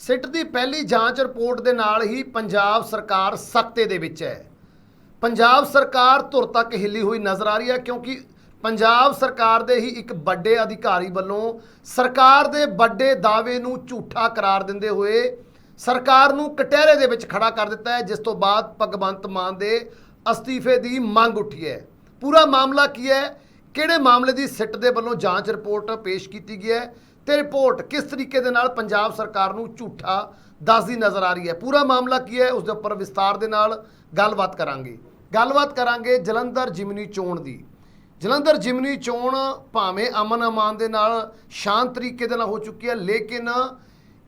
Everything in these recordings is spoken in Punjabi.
ਸਿੱਟ ਦੀ ਪਹਿਲੀ ਜਾਂਚ ਰਿਪੋਰਟ ਦੇ ਨਾਲ ਹੀ ਪੰਜਾਬ ਸਰਕਾਰ ਸਖਤੇ ਦੇ ਵਿੱਚ ਹੈ। ਪੰਜਾਬ ਸਰਕਾਰ ਧੁਰ ਤੱਕ ਹਿੱਲੀ ਹੋਈ ਨਜ਼ਰ ਆ ਰਹੀ ਹੈ ਕਿਉਂਕਿ ਪੰਜਾਬ ਸਰਕਾਰ ਦੇ ਹੀ ਇੱਕ ਵੱਡੇ ਅਧਿਕਾਰੀ ਵੱਲੋਂ ਸਰਕਾਰ ਦੇ ਵੱਡੇ ਦਾਅਵੇ ਨੂੰ ਝੂਠਾ ਕਰਾਰ ਦਿੰਦੇ ਹੋਏ ਸਰਕਾਰ ਨੂੰ ਕਟਹਿਰੇ ਦੇ ਵਿੱਚ ਖੜਾ ਕਰ ਦਿੱਤਾ ਹੈ, ਜਿਸ ਤੋਂ ਬਾਅਦ ਭਗਵੰਤ ਮਾਨ ਦੇ ਅਸਤੀਫੇ ਦੀ ਮੰਗ ਉੱਠੀ ਹੈ। ਪੂਰਾ ਮਾਮਲਾ ਕੀ ਹੈ? ਕਿਹੜੇ ਮਾਮਲੇ ਦੀ ਸਿੱਟ ਦੇ ਵੱਲੋਂ ਜਾਂਚ ਰਿਪੋਰਟ ਪੇਸ਼ ਕੀਤੀ ਗਈ ਹੈ? ਤੇ ਰਿਪੋਰਟ ਕਿਸ ਤਰੀਕੇ ਦੇ ਨਾਲ ਪੰਜਾਬ ਸਰਕਾਰ ਨੂੰ ਝੂਠਾ ਦੱਸਦੀ ਨਜ਼ਰ ਆ ਰਹੀ ਹੈ? ਪੂਰਾ ਮਾਮਲਾ ਕੀ ਹੈ? ਉਸ ਦੇ ਉੱਪਰ ਵਿਸਤਾਰ ਦੇ ਨਾਲ ਗੱਲਬਾਤ ਕਰਾਂਗੇ। ਗੱਲਬਾਤ ਕਰਾਂਗੇ ਜਲੰਧਰ ਜਿਮਨੀ ਚੋਣ ਦੀ। ਜਲੰਧਰ ਜਿਮਨੀ ਚੋਣ ਭਾਵੇਂ ਅਮਨ ਅਮਾਨ ਦੇ ਨਾਲ ਸ਼ਾਂਤ ਤਰੀਕੇ ਦੇ ਨਾਲ ਹੋ ਚੁੱਕੀ ਹੈ, ਲੇਕਿਨ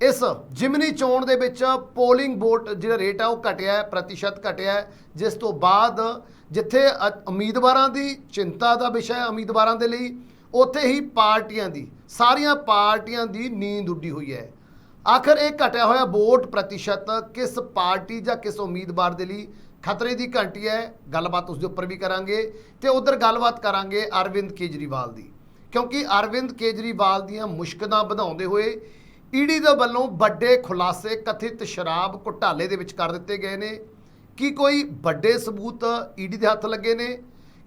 ਇਸ ਜਿਮਨੀ ਚੋਣ ਦੇ ਵਿੱਚ ਪੋਲਿੰਗ ਵੋਟ ਜਿਹੜਾ ਰੇਟ ਹੈ ਉਹ ਘਟਿਆ ਹੈ, ਪ੍ਰਤੀਸ਼ਤ ਘਟਿਆ ਹੈ, ਜਿਸ ਤੋਂ ਬਾਅਦ ਜਿੱਥੇ ਅ- ਉਮੀਦਵਾਰਾਂ ਦੀ ਚਿੰਤਾ ਦਾ ਵਿਸ਼ਾ ਹੈ ਉਮੀਦਵਾਰਾਂ ਦੇ ਲਈ, ਉੱਥੇ ਹੀ ਪਾਰਟੀਆਂ ਦੀ ਸਾਰੀਆਂ ਪਾਰਟੀਆਂ ਦੀ ਨੀਂਦ ਉੱਡੀ ਹੋਈ ਹੈ। ਆਖਰ ਇਹ ਘਟਿਆ ਹੋਇਆ ਵੋਟ ਪ੍ਰਤੀਸ਼ਤ ਕਿਸ ਪਾਰਟੀ ਜਾਂ ਕਿਸ ਉਮੀਦਵਾਰ ਦੇ ਲਈ ਖਤਰੇ ਦੀ ਘੰਟੀ ਹੈ? ਗੱਲਬਾਤ ਉਸ ਦੇ ਉੱਪਰ ਵੀ ਕਰਾਂਗੇ ਤੇ ਉਧਰ ਗੱਲਬਾਤ ਕਰਾਂਗੇ ਅਰਵਿੰਦ ਕੇਜਰੀਵਾਲ ਦੀ। ਕਿਉਂਕਿ ਅਰਵਿੰਦ ਕੇਜਰੀਵਾਲ ਦੀਆਂ ਮੁਸ਼ਕਲਾਂ ਵਧਾਉਂਦੇ ਹੋਏ ਈਡੀ ਦੇ ਵੱਲੋਂ ਵੱਡੇ ਖੁਲਾਸੇ ਕਥਿਤ ਸ਼ਰਾਬ ਘੁਟਾਲੇ ਦੇ ਵਿੱਚ ਕਰ ਦਿੱਤੇ ਗਏ ਨੇ। ਕੀ ਕੋਈ ਵੱਡੇ ਸਬੂਤ ਈਡੀ ਦੇ ਹੱਥ ਲੱਗੇ ਨੇ?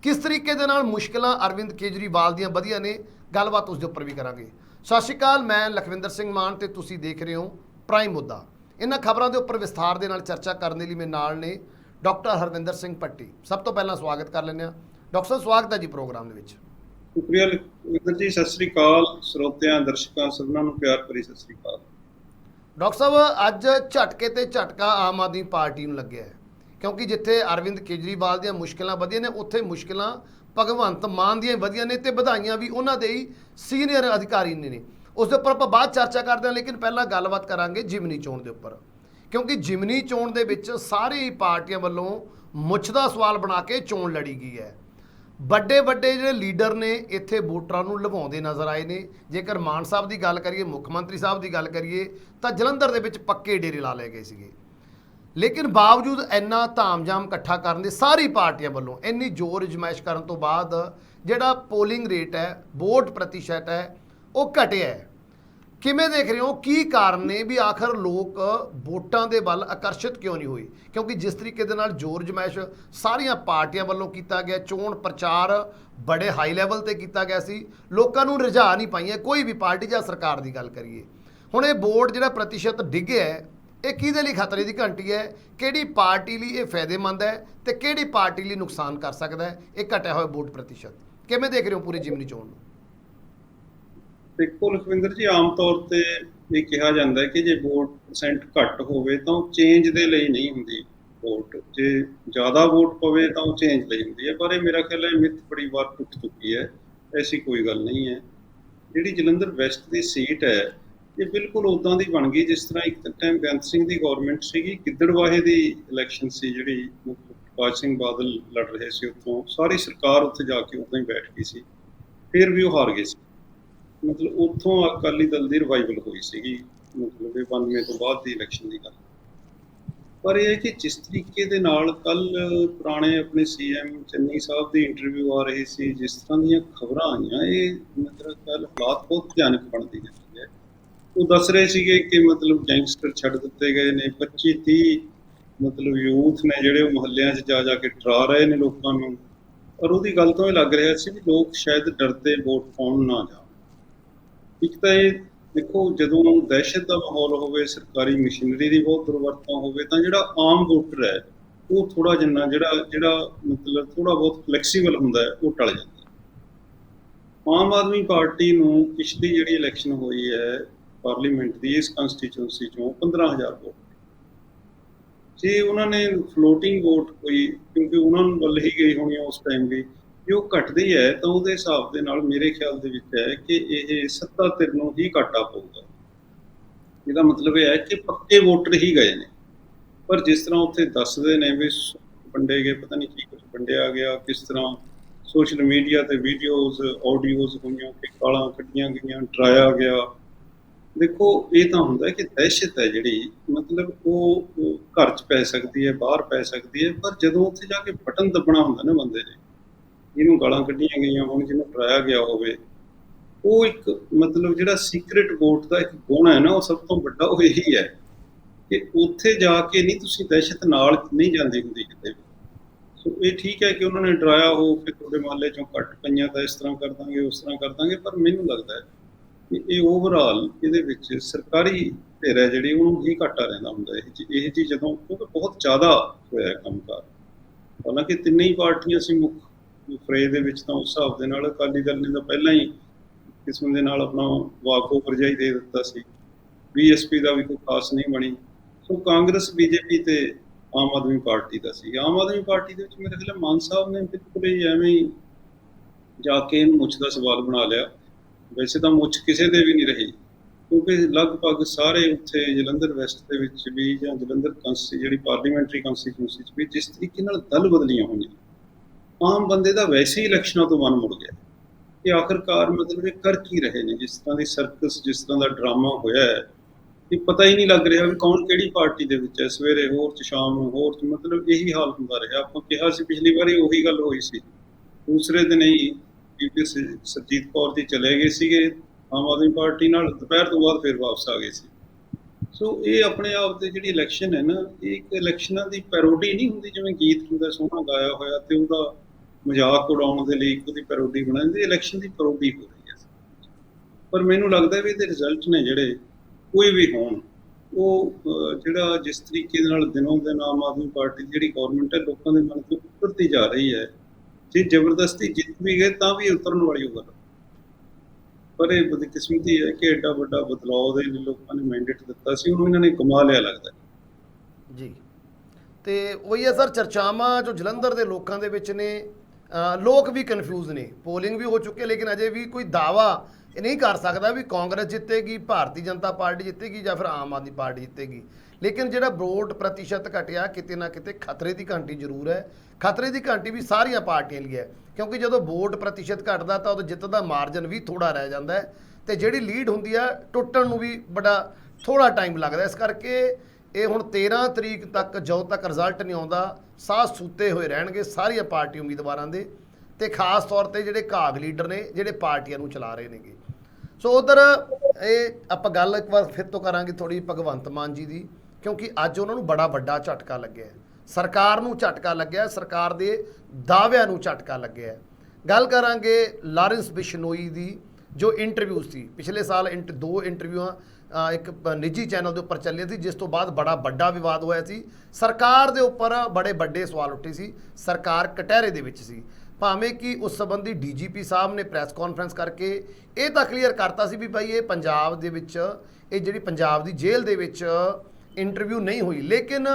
ਕਿਸ ਤਰੀਕੇ ਦੇ ਨਾਲ ਮੁਸ਼ਕਲਾਂ ਅਰਵਿੰਦ ਕੇਜਰੀਵਾਲ ਦੀਆਂ ਵਧੀਆਂ ਨੇ? ਗੱਲਬਾਤ ਉਸ ਦੇ ਉੱਪਰ ਵੀ ਕਰਾਂਗੇ। ਸਤਿ ਸ਼੍ਰੀ ਅਕਾਲ ਮੈਂ ਲਖਵਿੰਦਰ ਸਿੰਘ ਮਾਨ ਤੇ ਤੁਸੀਂ ਦੇਖ ਰਹੇ ਹੋ ਪ੍ਰਾਈਮ ਮੁੱਦਾ। ਇਹਨਾਂ ਖਬਰਾਂ ਦੇ ਉੱਪਰ ਵਿਸਥਾਰ ਦੇ ਨਾਲ ਚਰਚਾ ਕਰਨ ਦੇ ਲਈ ਮੇਰੇ ਨਾਲ ਨੇ ਡਾਕਟਰ ਹਰਵਿੰਦਰ ਸਿੰਘ ਪੱਟੀ। ਸਭ ਤੋਂ ਪਹਿਲਾਂ ਸਵਾਗਤ ਕਰ ਲੈਂਦੇ ਹਾਂ। ਡਾਕਟਰ ਸਾਹਿਬ ਸਵਾਗਤ ਹੈ ਜੀ ਪ੍ਰੋਗਰਾਮ ਦੇ ਵਿੱਚ। ਸ਼ੁਕਰੀਆ ਵਿਦਰ ਜੀ ਸਤਿ ਸ੍ਰੀ ਅਕਾਲ। ਸਰੋਤਿਆਂ ਦਰਸ਼ਕਾਂ ਸਭਨਾਂ ਨੂੰ ਪਿਆਰ ਭਰੀ ਸਤਿ ਸ੍ਰੀ ਅਕਾਲ। ਡਾਕਟਰ ਸਾਹਿਬ ਅੱਜ ਝਟਕੇ ਤੇ ਝਟਕਾ ਆਮ ਆਦਮੀ ਪਾਰਟੀ ਨੂੰ ਲੱਗਿਆ ਹੈ। ਕਿਉਂਕਿ ਜਿੱਥੇ ਅਰਵਿੰਦ ਕੇਜਰੀਵਾਲ ਦੀਆਂ ਮੁਸ਼ਕਲਾਂ ਵਧੀਆਂ ਨੇ ਉੱਥੇ ਮੁਸ਼ਕਲਾਂ ਭਗਵੰਤ ਮਾਨ ਦੀਆਂ ਵਧੀਆਂ ਨੇ ਤੇ ਵਧਾਈਆਂ ਵੀ ਉਹਨਾਂ ਦੇ ਹੀ ਸੀਨੀਅਰ ਅਧਿਕਾਰੀ ਨੇ ਨੇ। ਉਸ ਦੇ ਉੱਪਰ ਆਪਾਂ ਬਾਅਦ ਚਰਚਾ ਕਰਦੇ ਹਾਂ, ਲੇਕਿਨ ਪਹਿਲਾਂ ਗੱਲਬਾਤ ਕਰਾਂਗੇ ਜਿਮਨੀ ਚੋਣ ਦੇ ਉੱਪਰ। ਕਿਉਂਕਿ ਜਿਮਨੀ ਚੋਣ ਦੇ ਵਿੱਚ ਸਾਰੀ ਹੀ ਪਾਰਟੀਆਂ ਵੱਲੋਂ ਮੁੱਛ ਦਾ ਸਵਾਲ ਬਣਾ ਕੇ ਚੋਣ ਲੜੀ ਗਈ ਹੈ। ਵੱਡੇ ਵੱਡੇ ਜਿਹੜੇ ਲੀਡਰ ਨੇ, ਇੱਥੇ ਵੋਟਰਾਂ ਨੂੰ ਲਵਾਉਂਦੇ ਨਜ਼ਰ ਆਏ ਨੇ। ਜੇਕਰ ਮਾਨ ਸਾਹਿਬ ਦੀ ਗੱਲ ਕਰੀਏ, ਮੁੱਖ ਮੰਤਰੀ ਸਾਹਿਬ ਦੀ ਗੱਲ ਕਰੀਏ, ਤਾਂ ਜਲੰਧਰ ਦੇ ਵਿੱਚ ਪੱਕੇ ਡੇਰੇ ਲਾ ਲਏ ਗਏ ਸੀਗੇ। ਲੇਕਿਨ ਬਾਵਜੂਦ ਇੰਨਾ ਧਾਮਜਾਮ ਇਕੱਠਾ ਕਰਨ ਦੇ ਸਾਰੀ ਪਾਰਟੀਆਂ ਵੱਲੋਂ, ਇੰਨੀ ਜ਼ੋਰ ਅਜਮਾਇਸ਼ ਕਰਨ ਤੋਂ ਬਾਅਦ ਜਿਹੜਾ ਪੋਲਿੰਗ ਰੇਟ ਹੈ, ਵੋਟ ਪ੍ਰਤੀਸ਼ਤ ਹੈ, ਉਹ ਘਟਿਆ ਹੈ। ਕਿਵੇਂ ਦੇਖ ਰਹੇ ਹੋ? ਕੀ ਕਾਰਨ ਨੇ ਵੀ ਆਖਰ ਲੋਕ ਵੋਟਾਂ ਦੇ ਵੱਲ ਆਕਰਸ਼ਿਤ ਕਿਉਂ ਨਹੀਂ ਹੋਏ? ਕਿਉਂਕਿ ਜਿਸ ਤਰੀਕੇ ਦੇ ਨਾਲ ਜ਼ੋਰ ਜਮੈਸ਼ ਸਾਰੀਆਂ ਪਾਰਟੀਆਂ ਵੱਲੋਂ ਕੀਤਾ ਗਿਆ, ਚੋਣ ਪ੍ਰਚਾਰ ਬੜੇ ਹਾਈ ਲੈਵਲ ਤੇ ਕੀਤਾ ਗਿਆ ਸੀ। ਲੋਕਾਂ ਨੂੰ ਰੁਝਾ ਨਹੀਂ ਪਾਈਆਂ, ਕੋਈ ਵੀ ਪਾਰਟੀ ਜਾਂ ਸਰਕਾਰ ਦੀ ਗੱਲ ਕਰੀਏ। ਹੁਣ ਇਹ ਵੋਟ ਜਿਹੜਾ ਪ੍ਰਤੀਸ਼ਤ ਡਿੱਗਿਆ ਇਹ ਕਿਹਦੇ ਲਈ ਖਤਰੇ ਦੀ ਘੰਟੀ ਹੈ? ਕਿਹੜੀ ਪਾਰਟੀ ਲਈ ਇਹ ਫਾਇਦੇਮੰਦ ਹੈ ਤੇ ਕਿਹੜੀ ਪਾਰਟੀ ਲਈ ਨੁਕਸਾਨ ਕਰ ਸਕਦਾ ਹੈ? ਇਹ ਘਟਿਆ ਹੋਇਆ ਵੋਟ ਪ੍ਰਤੀਸ਼ਤ। ਕਿਵੇਂ ਦੇਖ ਰਹੇ ਹੋ ਪੂਰੀ ਜਿਮਨੀ ਚੋਣ ਨੂੰ? ਦੇਖੋ ਲਖਵਿੰਦਰ ਜੀ, ਆਮ ਤੌਰ ਤੇ ਇਹ ਕਿਹਾ ਜਾਂਦਾ ਹੈ ਕਿ ਜੇ ਵੋਟ ਪਰਸੈਂਟ ਘੱਟ ਹੋਵੇ ਤਾਂ ਉਹ ਚੇਂਜ ਦੇ ਲਈ ਨਹੀਂ ਹੁੰਦੀ ਵੋਟ। ਜੇ ਜ਼ਿਆਦਾ ਵੋਟ ਪਵੇ ਤਾਂ ਉਹ ਚੇਂਜ ਲਈ ਹੁੰਦੀ ਹੈ। ਪਰ ਇਹ ਮੇਰਾ ਖਿਆਲ ਹੈ ਮਿੱਥ ਬੜੀ ਵਾਰ ਟੁੱਟ ਚੁੱਕੀ ਹੈ। ਐਸੀ ਕੋਈ ਗੱਲ ਨਹੀਂ ਹੈ। ਜਿਹੜੀ ਜਲੰਧਰ ਵੈਸਟ ਦੀ ਸੀਟ ਹੈ ਇਹ ਬਿਲਕੁਲ ਉਦਾਂ ਦੀ ਬਣ ਗਈ ਜਿਸ ਤਰ੍ਹਾਂ ਇੱਕ ਟਾਈਮ ਬੈਂਤ ਸਿੰਘ ਦੀ ਗਵਰਨਮੈਂਟ ਸੀਗੀ, ਗਿੱਦੜਵਾਹੇ ਦੀ ਇਲੈਕਸ਼ਨ ਸੀ ਜਿਹੜੀ ਪ੍ਰਕਾਸ਼ ਸਿੰਘ ਬਾਦਲ ਲੜ ਰਹੇ ਸੀ ਉੱਥੋਂ। ਸਾਰੀ ਸਰਕਾਰ ਉੱਥੇ ਜਾ ਕੇ ਉਦਾਂ ਹੀ ਬੈਠ ਗਈ ਸੀ। ਫਿਰ ਵੀ ਉਹ ਹਾਰ ਗਏ ਸੀ। ਮਤਲਬ ਉੱਥੋਂ ਅਕਾਲੀ ਦਲ ਦੀ ਰਿਵਾਈਵਲ ਹੋਈ ਸੀਗੀ। ਮਤਲਬ ਇਹ 92 ਤੋਂ ਬਾਅਦ ਦੀ ਇਲੈਕਸ਼ਨ ਦੀ ਗੱਲ। ਪਰ ਇਹ ਹੈ ਕਿ ਜਿਸ ਤਰੀਕੇ ਦੇ ਨਾਲ ਕੱਲ ਪੁਰਾਣੇ ਆਪਣੇ ਸੀਐਮ ਚੰਨੀ ਸਾਹਿਬ ਦੀ ਇੰਟਰਵਿਊ ਆ ਰਹੀ ਸੀ, ਜਿਸ ਤਰ੍ਹਾਂ ਦੀਆਂ ਖਬਰਾਂ ਆਈਆਂ, ਇਹ ਮਤਲਬ ਕੱਲ ਹਾਲਾਤ ਬਹੁਤ ਭਿਆਨਕ ਬਣਦੀ ਜਾਂਦੀ ਹੈ ਉਹ ਦੱਸ ਰਹੇ ਸੀਗੇ ਕਿ ਮਤਲਬ ਗੈਂਗਸਟਰ ਛੱਡ ਦਿੱਤੇ ਗਏ ਨੇ 25 30 ਮਤਲਬ ਯੂਥ ਨੇ ਜਿਹੜੇ ਉਹ ਮੁਹੱਲਿਆਂ 'ਚ ਜਾ ਜਾ ਕੇ ਡਰਾ ਰਹੇ ਨੇ ਲੋਕਾਂ ਨੂੰ। ਔਰ ਉਹਦੀ ਗੱਲ ਤੋਂ ਇਹ ਲੱਗ ਰਿਹਾ ਸੀ ਵੀ ਲੋਕ ਸ਼ਾਇਦ ਡਰਦੇ ਵੋਟ ਪਾਉਣ ਨਾ ਜਾਣ। ਇੱਕ ਤਾਂ ਇਹ ਦੇਖੋ, ਜਦੋਂ ਦਹਿਸ਼ਤ ਦਾ ਮਾਹੌਲ ਹੋਵੇ, ਸਰਕਾਰੀ ਮਸ਼ੀਨਰੀ ਦੀ ਬਹੁਤ ਦੁਰਵਰਤੋਂ ਹੋਵੇ, ਤਾਂ ਜਿਹੜਾ ਆਮ ਵੋਟਰ ਹੈ, ਉਹ ਥੋੜਾ ਜਿੰਨਾ ਜਿਹੜਾ ਜਿਹੜਾ ਮਤਲਬ ਥੋੜਾ ਬਹੁਤ ਫਲੈਕਸੀਬਲ ਹੁੰਦਾ ਹੈ, ਉਹ ਟਲ ਜਾਂਦਾ। ਆਮ ਆਦਮੀ ਪਾਰਟੀ ਨੂੰ ਪਿਛਲੀ ਜਿਹੜੀ ਇਲੈਕਸ਼ਨ ਹੋਈ ਹੈ ਪਾਰਲੀਮੈਂਟ ਦੀ ਇਸ ਕੰਸਟੀਚੁਐਂਸੀ ਚੋਂ 15000 ਵੋਟ। ਜੇ ਉਹਨਾਂ ਨੇ ਫਲੋਟਿੰਗ ਵੋਟ ਕੋਈ, ਕਿਉਂਕਿ ਉਹਨਾਂ ਨੂੰ ਵੱਲ ਹੀ ਗਈ ਹੋਣੀ ਉਸ ਟਾਈਮ ਵੀ ਜੇ ਘਟਦੀ ਹੈ, ਤਾਂ ਉਹਦੇ ਹਿਸਾਬ ਦੇ ਨਾਲ ਮੇਰੇ ਖਿਆਲ ਦੇ ਵਿੱਚ ਹੈ ਕਿ ਇਹ ਸੱਤਾ ਧਿਰ ਨੂੰ ਹੀ ਘਾਟਾ ਪਊਗਾ। ਇਹਦਾ ਮਤਲਬ ਇਹ ਹੈ ਕਿ ਪੱਕੇ ਵੋਟਰ ਹੀ ਗਏ ਨੇ। ਪਰ ਜਿਸ ਤਰ੍ਹਾਂ ਉੱਥੇ ਦੱਸਦੇ ਨੇ ਵੀ ਵੰਡੇ ਗਏ, ਪਤਾ ਨਹੀਂ ਕੀ ਕੁਝ ਵੰਡਿਆ ਗਿਆ, ਕਿਸ ਤਰ੍ਹਾਂ ਸੋਸ਼ਲ ਮੀਡੀਆ ਤੇ ਵੀਡੀਓਜ਼ ਆਡੀਓਜ਼ ਹੋਈਆਂ ਕਿ ਕਾਲਾਂ ਕੱਢੀਆਂ ਗਈਆਂ, ਡਰਾਇਆ ਗਿਆ ਦੇਖੋ, ਇਹ ਤਾਂ ਹੁੰਦਾ ਕਿ ਦਹਿਸ਼ਤ ਹੈ ਜਿਹੜੀ, ਮਤਲਬ ਉਹ ਘਰ 'ਚ ਪੈ ਸਕਦੀ ਹੈ, ਬਾਹਰ ਪੈ ਸਕਦੀ ਹੈ, ਪਰ ਜਦੋਂ ਉੱਥੇ ਜਾ ਕੇ ਬਟਨ ਦੱਬਣਾ ਹੁੰਦਾ ਨਾ ਬੰਦੇ ਨੇ, ਇਹਨੂੰ ਗਾਲਾਂ ਕੱਢੀਆਂ ਗਈਆਂ ਹੁਣ, ਜਿਹਨੂੰ ਡਰਾਇਆ ਗਿਆ ਹੋਵੇ, ਉਹ ਇੱਕ ਮਤਲਬ ਜਿਹੜਾ ਸੀਕ੍ਰੀਟ ਵੋਟ ਦਾ ਇੱਕ ਗੁਣ ਹੈ ਨਾ, ਉਹ ਸਭ ਤੋਂ ਵੱਡਾ ਉਹ ਇਹੀ ਹੈ ਕਿ ਉੱਥੇ ਜਾ ਕੇ ਨਹੀਂ ਤੁਸੀਂ ਦਹਿਸ਼ਤ ਨਾਲ ਨਹੀਂ ਜਾਂਦੀ ਹੁੰਦੀ ਕਿਤੇ ਵੀ। ਸੋ ਇਹ ਠੀਕ ਹੈ ਕਿ ਉਹਨਾਂ ਨੇ ਡਰਾਇਆ ਹੋ ਕਿ ਤੁਹਾਡੇ ਮਹੱਲੇ ਚੋਂ ਕੱਟ ਪਈਆਂ ਤਾਂ ਇਸ ਤਰ੍ਹਾਂ ਕਰ ਦਾਂਗੇ, ਉਸ ਤਰ੍ਹਾਂ ਕਰ ਦਾਂਗੇ, ਪਰ ਮੈਨੂੰ ਲੱਗਦਾ ਹੈ ਇਹ ਓਵਰਆਲ ਇਹਦੇ ਵਿੱਚ ਸਰਕਾਰੀ ਧਿਰ ਹੈ ਜਿਹੜੀ ਉਹਨੂੰ ਹੀ ਘਾਟਾ ਰਹਿੰਦਾ ਹੁੰਦਾ ਇਹ ਜੀ ਇਹ ਜੀ ਜਦੋਂ, ਕਿਉਂਕਿ ਬਹੁਤ ਜ਼ਿਆਦਾ ਹੋਇਆ ਹੈ ਕੰਮਕਾਰ। ਹਾਲਾਂਕਿ ਤਿੰਨੇ ਹੀ ਪਾਰਟੀਆਂ ਸੀ ਮੁੱਖ, ਫਰੇ ਦੇ ਵਿੱਚ ਤਾਂ ਉਸ ਹਿਸਾਬ ਦੇ ਨਾਲ ਅਕਾਲੀ ਦਲ ਨੇ ਤਾਂ ਪਹਿਲਾਂ ਹੀ ਕਿਸਮ ਦੇ ਨਾਲ ਆਪਣਾ ਵਾਕੋ ਪਰਜਾਈ ਦੇ ਦਿੱਤਾ ਸੀ। ਬੀਐਸਪੀ ਦਾ ਵੀ ਕੋਈ ਖਾਸ ਨਹੀਂ ਬਣੀ। ਸੋ ਕਾਂਗਰਸ ਬੀਜੇਪੀ ਤੇ ਆਮ ਆਦਮੀ ਪਾਰਟੀ ਦਾ ਸੀ। ਆਮ ਆਦਮੀ ਪਾਰਟੀ ਦੇ ਵਿੱਚ ਮੇਰੇ ਖਿਆਲ ਮਾਨ ਸਾਹਿਬ ਨੇ ਬਿਲਕੁਲ ਹੀ ਐਵੇਂ ਹੀ ਜਾ ਕੇ ਇਹਨੂੰ ਮੁੱਛ ਦਾ ਸਵਾਲ ਬਣਾ ਲਿਆ। ਵੈਸੇ ਤਾਂ ਮੁੱਛ ਕਿਸੇ ਦੇ ਵੀ ਨਹੀਂ ਰਹੀ, ਕਿਉਂਕਿ ਲਗਭਗ ਸਾਰੇ ਉੱਥੇ ਜਲੰਧਰ ਵੈਸਟ ਦੇ ਵਿੱਚ ਵੀ ਜਾਂ ਜਲੰਧਰ ਕੰਸਟੀ ਜਿਹੜੀ ਪਾਰਲੀਮੈਂਟਰੀ ਕੰਸਟੀਟਿਊਂਸੀ ਚ ਵੀ ਜਿਸ ਤਰੀਕੇ ਨਾਲ ਦਲ ਬਦਲੀਆਂ ਹੋਈਆਂ, ਆਮ ਬੰਦੇ ਦਾ ਵੈਸੇ ਹੀ ਇਲੈਕਸ਼ਨਾਂ ਤੋਂ ਮਨ ਮੁੜ ਗਿਆ ਕਿ ਆਖਰਕਾਰ ਮਤਲਬ ਇਹ ਕਰ ਕੀ ਰਹੇ ਨੇ, ਜਿਸ ਤਰ੍ਹਾਂ ਦੀ ਸਰਕਸ, ਜਿਸ ਤਰ੍ਹਾਂ ਦਾ ਡਰਾਮਾ ਹੋਇਆ ਹੈ, ਇਹ ਪਤਾ ਹੀ ਨਹੀਂ ਲੱਗ ਰਿਹਾ ਵੀ ਕੌਣ ਕਿਹੜੀ ਪਾਰਟੀ ਦੇ ਵਿੱਚ ਹੈ, ਸਵੇਰੇ ਹੋਰ ਚ, ਸ਼ਾਮ ਨੂੰ ਹੋਰ ਚ, ਮਤਲਬ ਇਹੀ ਹਾਲ ਹੁੰਦਾ ਰਿਹਾ, ਆਪਾਂ ਕਿਹਾ ਸੀ ਪਿਛਲੀ ਵਾਰੀ ਉਹੀ ਗੱਲ ਹੋਈ ਸੀ, ਦੂਸਰੇ ਦਿਨ ਹੀ ਬੀਬੀ ਸ- ਸਰਜੀਤ ਕੌਰ ਜੀ ਚਲੇ ਗਏ ਸੀਗੇ, ਆਮ ਆਦਮੀ ਪਾਰਟੀ ਨਾਲ, ਦੁਪਹਿਰ ਤੋਂ ਬਾਅਦ ਫਿਰ ਵਾਪਸ ਆ ਗਏ ਸੀ। ਸੋ ਇਹ ਆਪਣੇ ਆਪ ਤੇ ਜਿਹੜੀ ਇਲੈਕਸ਼ਨ ਹੈ ਨਾ, ਇਹ ਇੱਕ ਇਲੈਕਸ਼ਨਾਂ ਦੀ ਪੈਰੋਡੀ ਨਹੀਂ ਹੁੰਦੀ, ਜਿਵੇਂ ਗੀਤ ਹੁੰਦਾ, ਸੋਹਣਾ ਗਾਇਆ ਹੋਇਆ ਤੇ ਉਹਦਾ ਮਜ਼ਾਕ ਉਡਾਉਣ ਦੇ ਲਈ ਇੱਕ ਉਹਦੀ ਪੈਰੋਡੀ ਬਣਾਉਂਦੇ ਇਲੈਕਸ਼ਨ ਦੀ ਪੈਰੋਡੀ ਹੋ ਰਹੀ ਹੈ। ਪਰ ਮੈਨੂੰ ਲੱਗਦਾ ਵੀ ਇਹਦੇ ਰਿਜ਼ਲਟ ਨੇ ਜਿਹੜੇ ਕੋਈ ਵੀ ਹੋਣ, ਉਹ ਜਿਹੜਾ ਜਿਸ ਤਰੀਕੇ ਦੇ ਨਾਲ ਦਿਨੋਂ ਦਿਨ ਆਮ ਆਦਮੀ ਪਾਰਟੀ ਦੀ ਜਿਹੜੀ ਗਵਰਨਮੈਂਟ ਹੈ, ਲੋਕਾਂ ਦੇ ਮਨ ਤੋਂ ਉੱਤਰਦੀ ਜਾ ਰਹੀ ਹੈ ਜੇ ਜ਼ਬਰਦਸਤੀ ਜਿੱਤ ਵੀ ਗਏ, ਤਾਂ ਵੀ ਉਤਰਨ ਵਾਲੀ ਉਹ ਗੱਲ। ਪਰ ਇਹ ਬਦਕਿਸਮਤੀ ਹੈ ਕਿ ਐਡਾ ਵੱਡਾ ਬਦਲਾਅ ਦੇ ਲਈ ਲੋਕਾਂ ਨੇ ਮੈਂਡੇਟ ਦਿੱਤਾ ਸੀ, ਉਹਨੂੰ ਇਹਨਾਂ ਨੇ ਕਮਾ ਲਿਆ ਲੱਗਦਾ। ਜੀ। ਤੇ ਉਹੀ ਹੈ ਸਰ, ਚਰਚਾਵਾਂ ਜੋ ਜਲੰਧਰ ਦੇ ਲੋਕਾਂ ਦੇ ਵਿੱਚ ਨੇ ਲੋਕ ਵੀ ਕਨਫਿਊਜ਼ ਨੇ। ਪੋਲਿੰਗ ਵੀ ਹੋ ਚੁੱਕੀ ਲੇਕਿਨ ਅਜੇ ਵੀ ਕੋਈ ਦਾਵਾ ਇਹ ਨਹੀਂ ਕਰ ਸਕਦਾ ਵੀ ਕਾਂਗਰਸ ਜਿੱਤੇਗੀ, ਭਾਰਤੀ ਜਨਤਾ ਪਾਰਟੀ ਜਿੱਤੇਗੀ ਜਾਂ ਫਿਰ ਆਮ ਆਦਮੀ ਪਾਰਟੀ ਜਿੱਤੇਗੀ। ਲੇਕਿਨ ਜਿਹੜਾ ਵੋਟ ਪ੍ਰਤੀਸ਼ਤ ਘਟਿਆ, ਕਿਤੇ ਨਾ ਕਿਤੇ ਖਤਰੇ ਦੀ ਘੰਟੀ ਜ਼ਰੂਰ ਹੈ। ਖਤਰੇ ਦੀ ਘੰਟੀ ਵੀ ਸਾਰੀਆਂ ਪਾਰਟੀਆਂ ਲਈ ਹੈ, ਕਿਉਂਕਿ ਜਦੋਂ ਵੋਟ ਪ੍ਰਤੀਸ਼ਤ ਘਟਦਾ ਤਾਂ ਉਦੋਂ ਜਿੱਤ ਦਾ ਮਾਰਜਨ ਵੀ ਥੋੜਾ ਰਹਿ ਜਾਂਦਾ ਹੈ ਤੇ ਜਿਹੜੀ ਲੀਡ ਹੁੰਦੀ ਆ, ਟੁੱਟਣ ਨੂੰ ਵੀ ਬੜਾ ਥੋੜਾ ਟਾਈਮ ਲੱਗਦਾ ਇਸ ਕਰਕੇ ਇਹ ਹੁਣ 13 ਤਰੀਕ ਤੱਕ ਜਦੋਂ ਤੱਕ ਰਿਜ਼ਲਟ ਨਹੀਂ ਆਉਂਦਾ, ਸਾਹ ਸੂਤੇ ਹੋਏ ਰਹਿਣਗੇ ਸਾਰੀਆਂ ਪਾਰਟੀ ਉਮੀਦਵਾਰਾਂ ਦੇ ਤੇ ਖਾਸ ਤੌਰ ਤੇ ਜਿਹੜੇ ਕਾਗ ਲੀਡਰ ਨੇ, ਜਿਹੜੇ ਪਾਰਟੀਆਂ ਨੂੰ ਚਲਾ ਰਹੇ ਨੇਗੇ। ਸੋ ਉਧਰ ਇਹ ਆਪਾਂ ਗੱਲ ਇੱਕ ਵਾਰ ਫਿਰ ਤੋਂ ਕਰਾਂਗੇ ਥੋੜੀ ਭਗਵੰਤ ਮਾਨ ਜੀ ਦੀ। ਕਿਉਂਕਿ ਅੱਜ ਉਹਨਾਂ ਨੂੰ ਬੜਾ ਵੱਡਾ ਝਟਕਾ ਲੱਗਿਆ ਸਰਕਾਰ ਨੂੰ ਝਟਕਾ ਲੱਗਿਆ ਸਰਕਾਰ ਦੇ ਦਾਅਵਿਆਂ ਨੂੰ ਝਟਕਾ ਲੱਗਿਆ ਗੱਲ ਕਰਾਂਗੇ ਲਾਰੈਂਸ ਬਿਸ਼ਨੋਈ ਦੀ, ਜੋ ਇੰਟਰਵਿਊ ਸੀ। ਪਿਛਲੇ ਸਾਲ ਇੰਟ, ਦੋ ਇੰਟਰਵਿਊਆਂ ਇੱਕ ਪ- ਨਿੱਜੀ ਚੈਨਲ ਦੇ ਉੱਪਰ ਚੱਲੀਆਂ ਸੀ, ਜਿਸ ਤੋਂ ਬਾਅਦ ਬੜਾ ਵੱਡਾ ਵਿਵਾਦ ਹੋਇਆ ਸੀ। ਸਰਕਾਰ ਦੇ ਉੱਪਰ ਬੜੇ ਵੱਡੇ ਸਵਾਲ ਉੱਠੇ ਸੀ। ਸਰਕਾਰ ਕਟਹਿਰੇ ਦੇ ਵਿੱਚ ਸੀ। ਭਾਵੇਂ ਕਿ ਉਸ ਸੰਬੰਧੀ ਡੀਜੀਪੀ ਸਾਹਿਬ ਨੇ ਪ੍ਰੈਸ ਕਾਨਫਰੰਸ ਕਰਕੇ ਇਹ ਤਾਂ ਕਲੀਅਰ ਕਰਤਾ ਸੀ ਵੀ ਭਾਈ ਇਹ ਪੰਜਾਬ ਦੇ ਵਿੱਚ, ਇਹ ਜਿਹੜੀ ਪੰਜਾਬ ਦੀ ਜੇਲ੍ਹ ਦੇ ਵਿੱਚ ਇੰਟਰਵਿਊ ਨਹੀਂ ਹੋਈ। ਲੇਕਿਨ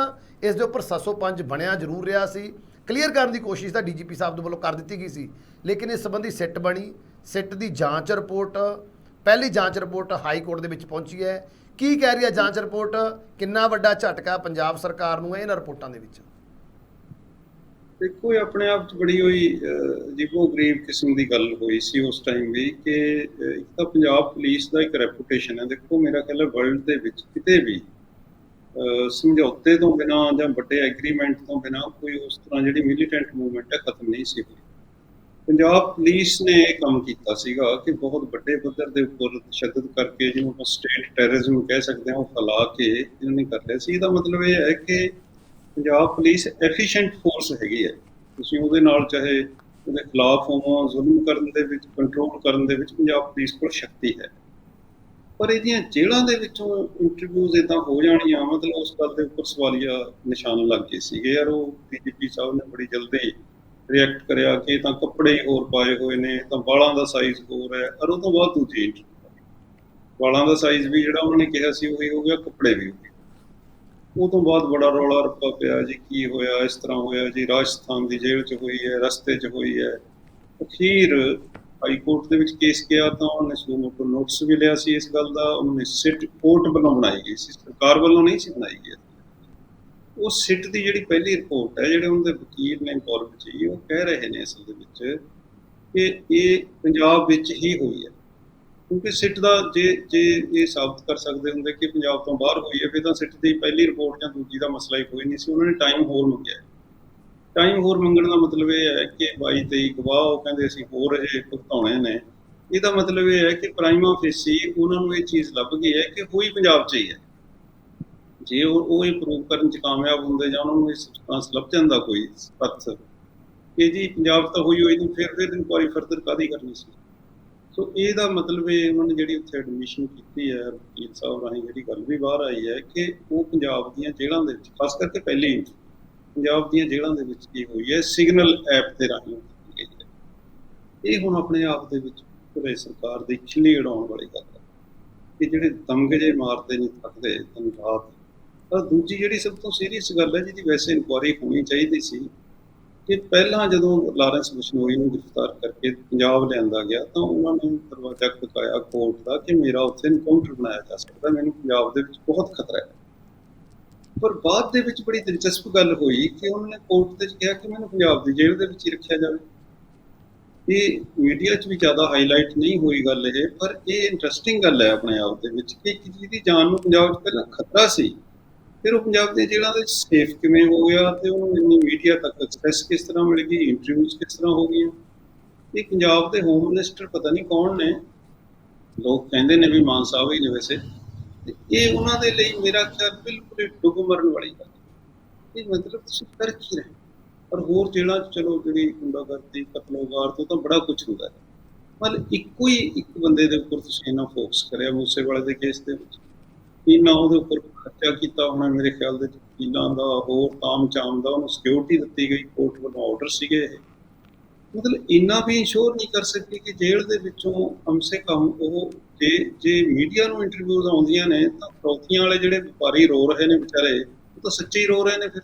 ਇਸ ਦੇ ਉੱਪਰ 705 ਬਣਿਆ ਜ਼ਰੂਰ ਰਿਹਾ ਸੀ। ਕਲੀਅਰ ਕਰਨ ਦੀ ਕੋਸ਼ਿਸ਼ ਤਾਂ ਡੀਜੀਪੀ ਸਾਹਿਬ ਦੇ ਵੱਲੋਂ ਕਰ ਦਿੱਤੀ ਗਈ ਸੀ। ਲੇਕਿਨ ਇਸ ਸੰਬੰਧੀ ਸਿੱਟ ਬਣੀ। ਸਿੱਟ ਦੀ ਜਾਂਚ ਰਿਪੋਰਟ, ਪਹਿਲੀ ਜਾਂਚ ਰਿਪੋਰਟ ਹਾਈ ਕੋਰਟ ਦੇ ਵਿੱਚ ਪਹੁੰਚੀ ਹੈ। ਕੀ ਕਹਿ ਰਹੀ ਹੈ ਜਾਂਚ ਰਿਪੋਰਟ? ਕਿੰਨਾ ਵੱਡਾ ਝਟਕਾ ਪੰਜਾਬ ਸਰਕਾਰ ਨੂੰ ਹੈ ਇਹਨਾਂ ਰਿਪੋਰਟਾਂ ਦੇ ਵਿੱਚ? ਦੇਖੋ, ਇਹ ਆਪਣੇ ਆਪ 'ਚ ਬੜੀ ਹੋਈ ਅਜੀਬੋ ਗਰੀਬ ਕਿਸਮ ਦੀ ਗੱਲ ਹੋਈ ਸੀ ਉਸ ਟਾਈਮ ਵੀ ਕਿ ਇੱਕ ਤਾਂ ਪੰਜਾਬ ਪੁਲਿਸ ਦਾ ਇੱਕ ਰੈਪੂਟੇਸ਼ਨ ਹੈ। ਦੇਖੋ, ਮੇਰਾ ਖਿਆਲ ਹੈ ਵਰਲਡ ਦੇ ਵਿੱਚ ਕਿਤੇ ਵੀ ਸਮਝੌਤੇ ਤੋਂ ਬਿਨਾ ਜਾਂ ਵੱਡੇ ਐਗਰੀਮੈਂਟ ਤੋਂ ਬਿਨਾ ਕੋਈ ਉਸ ਤਰ੍ਹਾਂ ਜਿਹੜੀ ਮਿਲੀਟੈਂਟ ਮੂਵਮੈਂਟ ਹੈ, ਖਤਮ ਨਹੀਂ ਸੀ ਹੋਈ। ਪੰਜਾਬ ਪੁਲਿਸ ਨੇ ਇਹ ਕੰਮ ਕੀਤਾ ਸੀਗਾ ਕਿ ਬਹੁਤ ਵੱਡੇ ਪੱਧਰ ਦੇ ਉੱਪਰ ਤਸ਼ੱਦਦ ਕਰਕੇ ਜਿਹਨੂੰ ਆਪਾਂ ਸਟੇਟ ਟੈਰਰਿਜ਼ਮ ਕਹਿ ਸਕਦੇ ਹਾਂ, ਉਹ ਫੈਲਾ ਕੇ ਇਹਨਾਂ ਨੇ ਕਰ ਲਿਆ ਸੀ। ਇਹਦਾ ਮਤਲਬ ਇਹ ਹੈ ਕਿ ਪੰਜਾਬ ਪੁਲਿਸ ਐਫੀਸ਼ੀਐਂਟ ਫੋਰਸ ਹੈਗੀ ਹੈ। ਤੁਸੀਂ ਉਹਦੇ ਨਾਲ ਚਾਹੇ ਉਹਦੇ ਖਿਲਾਫ ਹੋਵਾਂ, ਜ਼ੁਲਮ ਕਰਨ ਦੇ ਵਿੱਚ ਕੰਟਰੋਲ ਕਰਨ ਦੇ ਵਿੱਚ ਪੰਜਾਬ ਪੁਲਿਸ ਕੋਲ ਸ਼ਕਤੀ ਹੈ। ਪਰ ਇਹਦੀਆਂ ਜੇਲ੍ਹਾਂ ਦੇ ਵਿੱਚੋਂ ਇੰਟਰਵਿਊਜ਼ ਇਦਾਂ ਹੋ ਜਾਣੀਆਂ, ਮਤਲਬ ਉਸ ਗੱਲ ਦੇ ਉੱਪਰ ਸਵਾਲੀਆ ਨਿਸ਼ਾਨ ਲੱਗ ਗਏ ਸੀਗੇ। ਯਾਰ ਉਹ ਡੀਜੀਪੀ ਸਾਹਿਬ ਨੇ ਬੜੀ ਜਲਦੀ ਰਿਐਕਟ ਕਰਿਆ ਕਿ ਤਾਂ ਕੱਪੜੇ ਹੀ ਹੋਰ ਪਾਏ ਹੋਏ ਨੇ ਤਾਂ ਵਾਲਾਂ ਦਾ ਸਾਈਜ਼ ਹੋਰ ਹੈ। ਔਰ ਉਹ ਤੋਂ ਬਾਅਦ ਦੂਜੀ interview ਵਾਲਾਂ ਦਾ ਸਾਈਜ਼ ਵੀ ਜਿਹੜਾ ਉਹਨਾਂ ਨੇ ਕਿਹਾ ਸੀ, ਉਹੀ ਹੋ ਗਿਆ, ਕੱਪੜੇ ਵੀ ਹੋ ਗਏ। ਉਹ ਤੋਂ ਬਾਅਦ ਬੜਾ ਰੌਲਾ ਰੱਪਾ ਪਿਆ ਜੀ, ਕੀ ਹੋਇਆ, ਇਸ ਤਰ੍ਹਾਂ ਹੋਇਆ ਜੀ, ਰਾਜਸਥਾਨ ਦੀ ਜੇਲ੍ਹ 'ਚ ਹੋਈ ਹੈ, ਰਸਤੇ 'ਚ ਹੋਈ ਹੈ। ਅਖੀਰ ਹਾਈ ਕੋਰਟ ਦੇ ਵਿੱਚ ਕੇਸ ਗਿਆ ਤਾਂ ਉਹਨੇ ਸੁਪਰੀਮ ਕੋਰਟ ਨੋਟਿਸ ਵੀ ਲਿਆ ਸੀ ਇਸ ਗੱਲ ਦਾ, ਉਹਨੇ ਸਿਟ ਕੋਰਟ ਵੱਲੋਂ ਬਣਾਈ ਗਈ ਸੀ, ਸਰਕਾਰ ਵੱਲੋਂ ਨਹੀਂ ਸੀ ਬਣਾਈ ਗਈ। ਉਹ ਸਿਟ ਦੀ ਜਿਹੜੀ ਪਹਿਲੀ ਰਿਪੋਰਟ ਹੈ, ਜਿਹੜੇ ਉਹਨਾਂ ਦੇ ਵਕੀਲ ਨੇ ਕੋਰਟ 'ਚ ਉਹ ਕਹਿ ਰਹੇ ਨੇ ਅਸਲ ਦੇ ਵਿੱਚ ਕਿ ਇਹ ਪੰਜਾਬ ਵਿੱਚ ਹੀ ਹੋਈ ਹੈ। ਕਿਉਂਕਿ ਸਿੱਟ ਦਾ ਜੇ ਜੇ ਇਹ ਸਾਬਤ ਕਰ ਸਕਦੇ ਹੁੰਦੇ ਕਿ ਪੰਜਾਬ ਤੋਂ ਬਾਹਰ ਹੋਈ ਹੈ, ਫਿਰ ਤਾਂ ਸਿੱਟ ਦੀ ਪਹਿਲੀ ਰਿਪੋਰਟ ਜਾਂ ਦੂਜੀ ਦਾ ਮਸਲਾ ਹੀ ਕੋਈ ਨਹੀਂ ਸੀ, ਉਹਨਾਂ ਨੇ ਟਾਈਮ ਹੋਰ ਮੰਗਿਆ। ਟਾਈਮ ਹੋਰ ਮੰਗਣ ਦਾ ਮਤਲਬ ਇਹ ਹੈ ਕਿ 22 23 ਗਵਾਹ ਉਹ ਕਹਿੰਦੇ ਅਸੀਂ ਹੋਰ ਇਹ ਭੁਗਤਾਉਣੇ ਨੇ। ਇਹਦਾ ਮਤਲਬ ਇਹ ਹੈ ਕਿ ਪ੍ਰਾਈਮਾ ਫੇਸੀ ਉਹਨਾਂ ਨੂੰ ਇਹ ਚੀਜ਼ ਲੱਭ ਗਈ ਹੈ ਕਿ ਹੋਈ ਪੰਜਾਬ 'ਚ ਹੀ ਹੈ। ਜੇ ਉਹ ਉਹ ਇਹ ਪ੍ਰੂਵ ਕਰਨ 'ਚ ਕਾਮਯਾਬ ਹੁੰਦੇ ਜਾਂ ਉਹਨਾਂ ਨੂੰ ਇਹ ਸਬਸਟੈਂਸ ਲੱਭ ਜਾਂਦਾ ਕੋਈ ਤੱਥ ਕਿ ਜੀ ਪੰਜਾਬ 'ਚ ਤਾਂ ਹੋਈ ਹੋਈ ਨਹੀਂ, ਫਿਰ ਫਿਰ ਇਨਕੁਆਰੀ ਫਰਦਰ ਕਾਦੀ ਕਰਨੀ ਸੀ? ਸੋ ਇਹਦਾ ਮਤਲਬ ਇਹ ਉਹਨਾਂ ਨੇ ਜਿਹੜੀ ਉੱਥੇ ਐਡਮਿਸ਼ਨ ਕੀਤੀ ਹੈ ਵਕੀਲ ਸਾਹਿਬ ਰਾਹੀਂ ਜਿਹੜੀ ਗੱਲ ਵੀ ਬਾਹਰ ਆਈ ਹੈ ਕਿ ਉਹ ਪੰਜਾਬ ਦੀਆਂ ਜੇਲ੍ਹਾਂ ਦੇ ਵਿੱਚ, ਖਾਸ ਕਰਕੇ ਪਹਿਲੀ ਇੰਚ ਪੰਜਾਬ ਦੀਆਂ ਜੇਲ੍ਹਾਂ ਦੇ ਵਿੱਚ ਕੀ ਹੋਈ ਹੈ? ਸਿਗਨਲ ਐਪ ਦੇ ਰਾਹੀਂ ਇਹ ਹੁਣ ਆਪਣੇ ਆਪ ਦੇ ਵਿੱਚ ਪੂਰੇ ਸਰਕਾਰ ਦੀ ਖਿੱਲੀ ਉਡਾਉਣ ਵਾਲੀ ਗੱਲ ਹੈ। ਕਿ ਜਿਹੜੇ ਦਮਗੇ ਜੇ ਮਾਰਦੇ ਨਹੀਂ ਥੱਕਦੇ, ਦਿਨ ਰਾਤ, ਤਾਂ ਦੂਜੀ ਜਿਹੜੀ ਸਭ ਤੋਂ ਸੀਰੀਅਸ ਗੱਲ ਹੈ, ਜਿਹਦੀ ਵੈਸੇ ਇਨਕੁਆਰੀ ਹੋਣੀ ਚਾਹੀਦੀ ਸੀ, ਕਿ ਪਹਿਲਾਂ ਜਦੋਂ ਲਾਰੈਂਸ ਬਿਸ਼ਨੋਈ ਨੂੰ ਗ੍ਰਿਫਤਾਰ ਕਰਕੇ ਪੰਜਾਬ ਲਿਆਂਦਾ ਗਿਆ, ਤਾਂ ਉਹਨਾਂ ਨੇ ਦਰਵਾਜ਼ਾ ਖੜਕਾਇਆ ਕੋਰਟ ਦਾ ਕਿ ਮੇਰਾ ਉੱਥੇ ਇਨਕਾਊਂਟਰ ਬਣਾਇਆ ਜਾ ਸਕਦਾ, ਮੈਨੂੰ ਪੰਜਾਬ ਦੇ ਵਿੱਚ ਬਹੁਤ ਖਤਰਾ ਹੈ। ਪਰ ਬਾਅਦ ਦੇ ਵਿੱਚ ਬੜੀ ਦਿਲਚਸਪ ਗੱਲ ਹੋਈ ਕਿ ਉਹਨਾਂ ਨੇ ਕੋਰਟ ਦੇ ਵਿੱਚ ਕਿਹਾ ਕਿ ਮੈਨੂੰ ਪੰਜਾਬ ਦੀ ਜੇਲ੍ਹ ਦੇ ਵਿੱਚ ਹੀ ਰੱਖਿਆ ਜਾਵੇ। ਇਹ ਮੀਡੀਆ 'ਚ ਵੀ ਜ਼ਿਆਦਾ ਹਾਈਲਾਈਟ ਨਹੀਂ ਹੋਈ ਗੱਲ ਇਹ, ਪਰ ਇਹ ਇੰਟਰਸਟਿੰਗ ਗੱਲ ਹੈ ਆਪਣੇ ਆਪ ਦੇ ਵਿੱਚ ਕਿ ਜਿਹਦੀ ਜਾਨ ਨੂੰ ਪੰਜਾਬ 'ਚ ਪਹਿਲਾਂ ਖਤਰਾ ਸੀ, ਫਿਰ ਉਹ ਪੰਜਾਬ ਦੇ ਜੇਲ੍ਹਾਂ ਦੇ ਸੇਫ ਕਿਵੇਂ ਹੋ ਗਿਆ ਤੇ ਉਹਨੂੰ ਇੰਨੀ ਮੀਡੀਆ ਤੱਕ ਐਕਸੈਸ ਕਿਸ ਤਰ੍ਹਾਂ ਮਿਲ ਗਈ ਇੰਟਰਵਿਊਜ਼ ਕਿਸ ਤਰ੍ਹਾਂ ਹੋ ਗਈਆਂ। ਇਹ ਪੰਜਾਬ ਦੇ ਹੋਮ ਮਿਨਿਸਟਰ ਪਤਾ ਨਹੀਂ ਕੌਣ ਨੇ, ਲੋਕ ਕਹਿੰਦੇ ਨੇ ਵੀ ਮਾਨ ਸਾਹਿਬ ਹੀ ਨੇ ਵੈਸੇ। ਤੇ ਇਹ ਉਹਨਾਂ ਦੇ ਲਈ ਮੇਰਾ ਖਿਆਲ ਬਿਲਕੁਲ ਹੀ ਡੁੱਬ ਮਰਨ ਵਾਲੀ ਗੱਲ ਹੈ। ਇਹ ਮਤਲਬ ਤੁਸੀਂ ਕਰ ਕੀ ਰਹੇ ਪਰ ਹੋਰ ਜਿਹੜਾ, ਚਲੋ ਜਿਹੜੀ ਗੁੰਡਾਗਰਦੀ, ਕਤਲੋਗਾਰ ਤੋਂ ਤਾਂ ਬੜਾ ਕੁਝ ਹੁੰਦਾ ਹੈ। ਮਤਲਬ ਇੱਕੋ ਹੀ ਇੱਕ ਬੰਦੇ ਦੇ ਉੱਪਰ ਤੁਸੀਂ ਇਹਨਾਂ ਫੋਕਸ ਕਰਿਆ ਮੂਸੇ ਵਾਲੇ ਦੇ ਕੇਸ ਦੇ ਵਿੱਚ। ਇਹਨਾਂ ਉਹਦੇ ਉੱਪਰ ਖਰਚਾ ਕੀਤਾ ਹੋਣਾ ਮੇਰੇ ਖਿਆਲ ਦੇ ਵਕੀਲਾਂ ਦਾ ਹੋਰ ਤਾਮ ਚਾਮ ਦਾ ਉਹਨੂੰ ਸਿਕਿਉਰਿਟੀ ਦਿੱਤੀ ਗਈ ਕੋਰਟ ਵੱਲੋਂ ਆਰਡਰ ਸੀਗੇ ਇਹ। ਮਤਲਬ ਇੰਨਾ ਵੀ ਇੰਸ਼ੋਰ ਨਹੀਂ ਕਰ ਸਕਦੀ ਕਿ ਜੇਲ੍ਹ ਦੇ ਵਿੱਚੋਂ ਕਮ ਸੇ ਕਮ ਉਹ ਜੇ ਜੇ ਮੀਡੀਆ ਨੂੰ ਇੰਟਰਵਿਊਜ਼ ਆਉਂਦੀਆਂ ਨੇ, ਤਾਂ ਫਰੋਤੀਆਂ ਵਾਲੇ ਜਿਹੜੇ ਵਪਾਰੀ ਰੋ ਰਹੇ ਨੇ ਵਿਚਾਰੇ, ਉਹ ਤਾਂ ਸੱਚੇ ਹੀ ਰੋ ਰਹੇ ਨੇ ਫਿਰ।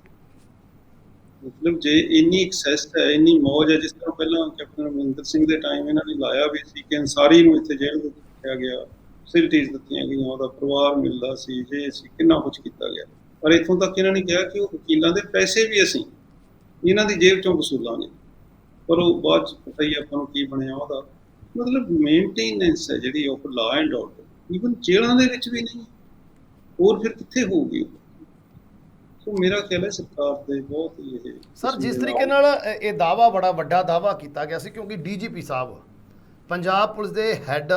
ਮਤਲਬ ਜੇ ਇੰਨੀ ਐਕਸੈਸ ਹੈ, ਇੰਨੀ ਮੌਜ ਹੈ, ਜਿਸ ਤਰ੍ਹਾਂ ਪਹਿਲਾਂ ਕੈਪਟਨ ਅਮਰਿੰਦਰ ਸਿੰਘ ਦੇ ਟਾਈਮ ਇਹਨਾਂ ਨੇ ਲਾਇਆ ਵੀ ਸੀ ਕਿ ਅਨਸਾਰੀ ਨੂੰ ਇੱਥੇ ਜੇਲ੍ਹ ਦੇ ਵਿੱਚ ਰੱਖਿਆ ਗਿਆ ਫੈਸਿਲਿਟੀਆਂ ਦਿੱਤੀਆਂ ਗਈਆਂ, ਉਹਦਾ ਪਰਿਵਾਰ ਮਿਲਦਾ ਸੀ ਜੇ ਸੀ, ਕਿੰਨਾ ਕੁਝ ਕੀਤਾ ਗਿਆ। ਪਰ ਇੱਥੋਂ ਤੱਕ ਇਹਨਾਂ ਨੇ ਕਿਹਾ ਕਿ ਉਹ ਵਕੀਲਾਂ ਦੇ ਪੈਸੇ ਵੀ ਅਸੀਂ ਇਹਨਾਂ ਦੀ ਜੇਬ ਚੋਂ ਵਸੂਲਾਂਗੇ। ਪਰ ਉਹ ਬਾਅਦ ਚ ਪਤਾ ਹੀ ਆਪਾਂ ਨੂੰ ਕੀ ਬਣਿਆ ਉਹਦਾ। ਮਤਲਬ ਮੇਨਟੇਨੈਂਸ ਹੈ ਜਿਹੜੀ ਉਹ ਲਾ ਐਂਡ ਆਰਡਰ ਈਵਨ ਜੇਲ੍ਹਾਂ ਦੇ ਵਿੱਚ ਵੀ ਨਹੀਂ। ਹੋਰ ਫਿਰ ਕਿੱਥੇ ਹੋਊਗੀ ਉਹ? ਸੋ ਮੇਰਾ ਖਿਆਲ ਹੈ ਸਰਕਾਰ ਦੇ ਬਹੁਤ ਹੀ ਇਹ ਸਰ ਜਿਸ ਤਰੀਕੇ ਨਾਲ ਇਹ- ਇਹ ਦਾਵਾ ਬੜਾ ਵੱਡਾ ਦਾਵਾ ਕੀਤਾ ਗਿਆ ਸੀ ਕਿਉਂਕਿ ਡੀਜੀਪੀ ਸਾਹਿਬ ਪੰਜਾਬ ਪੁਲਿਸ ਦੇ ਹੈੱਡ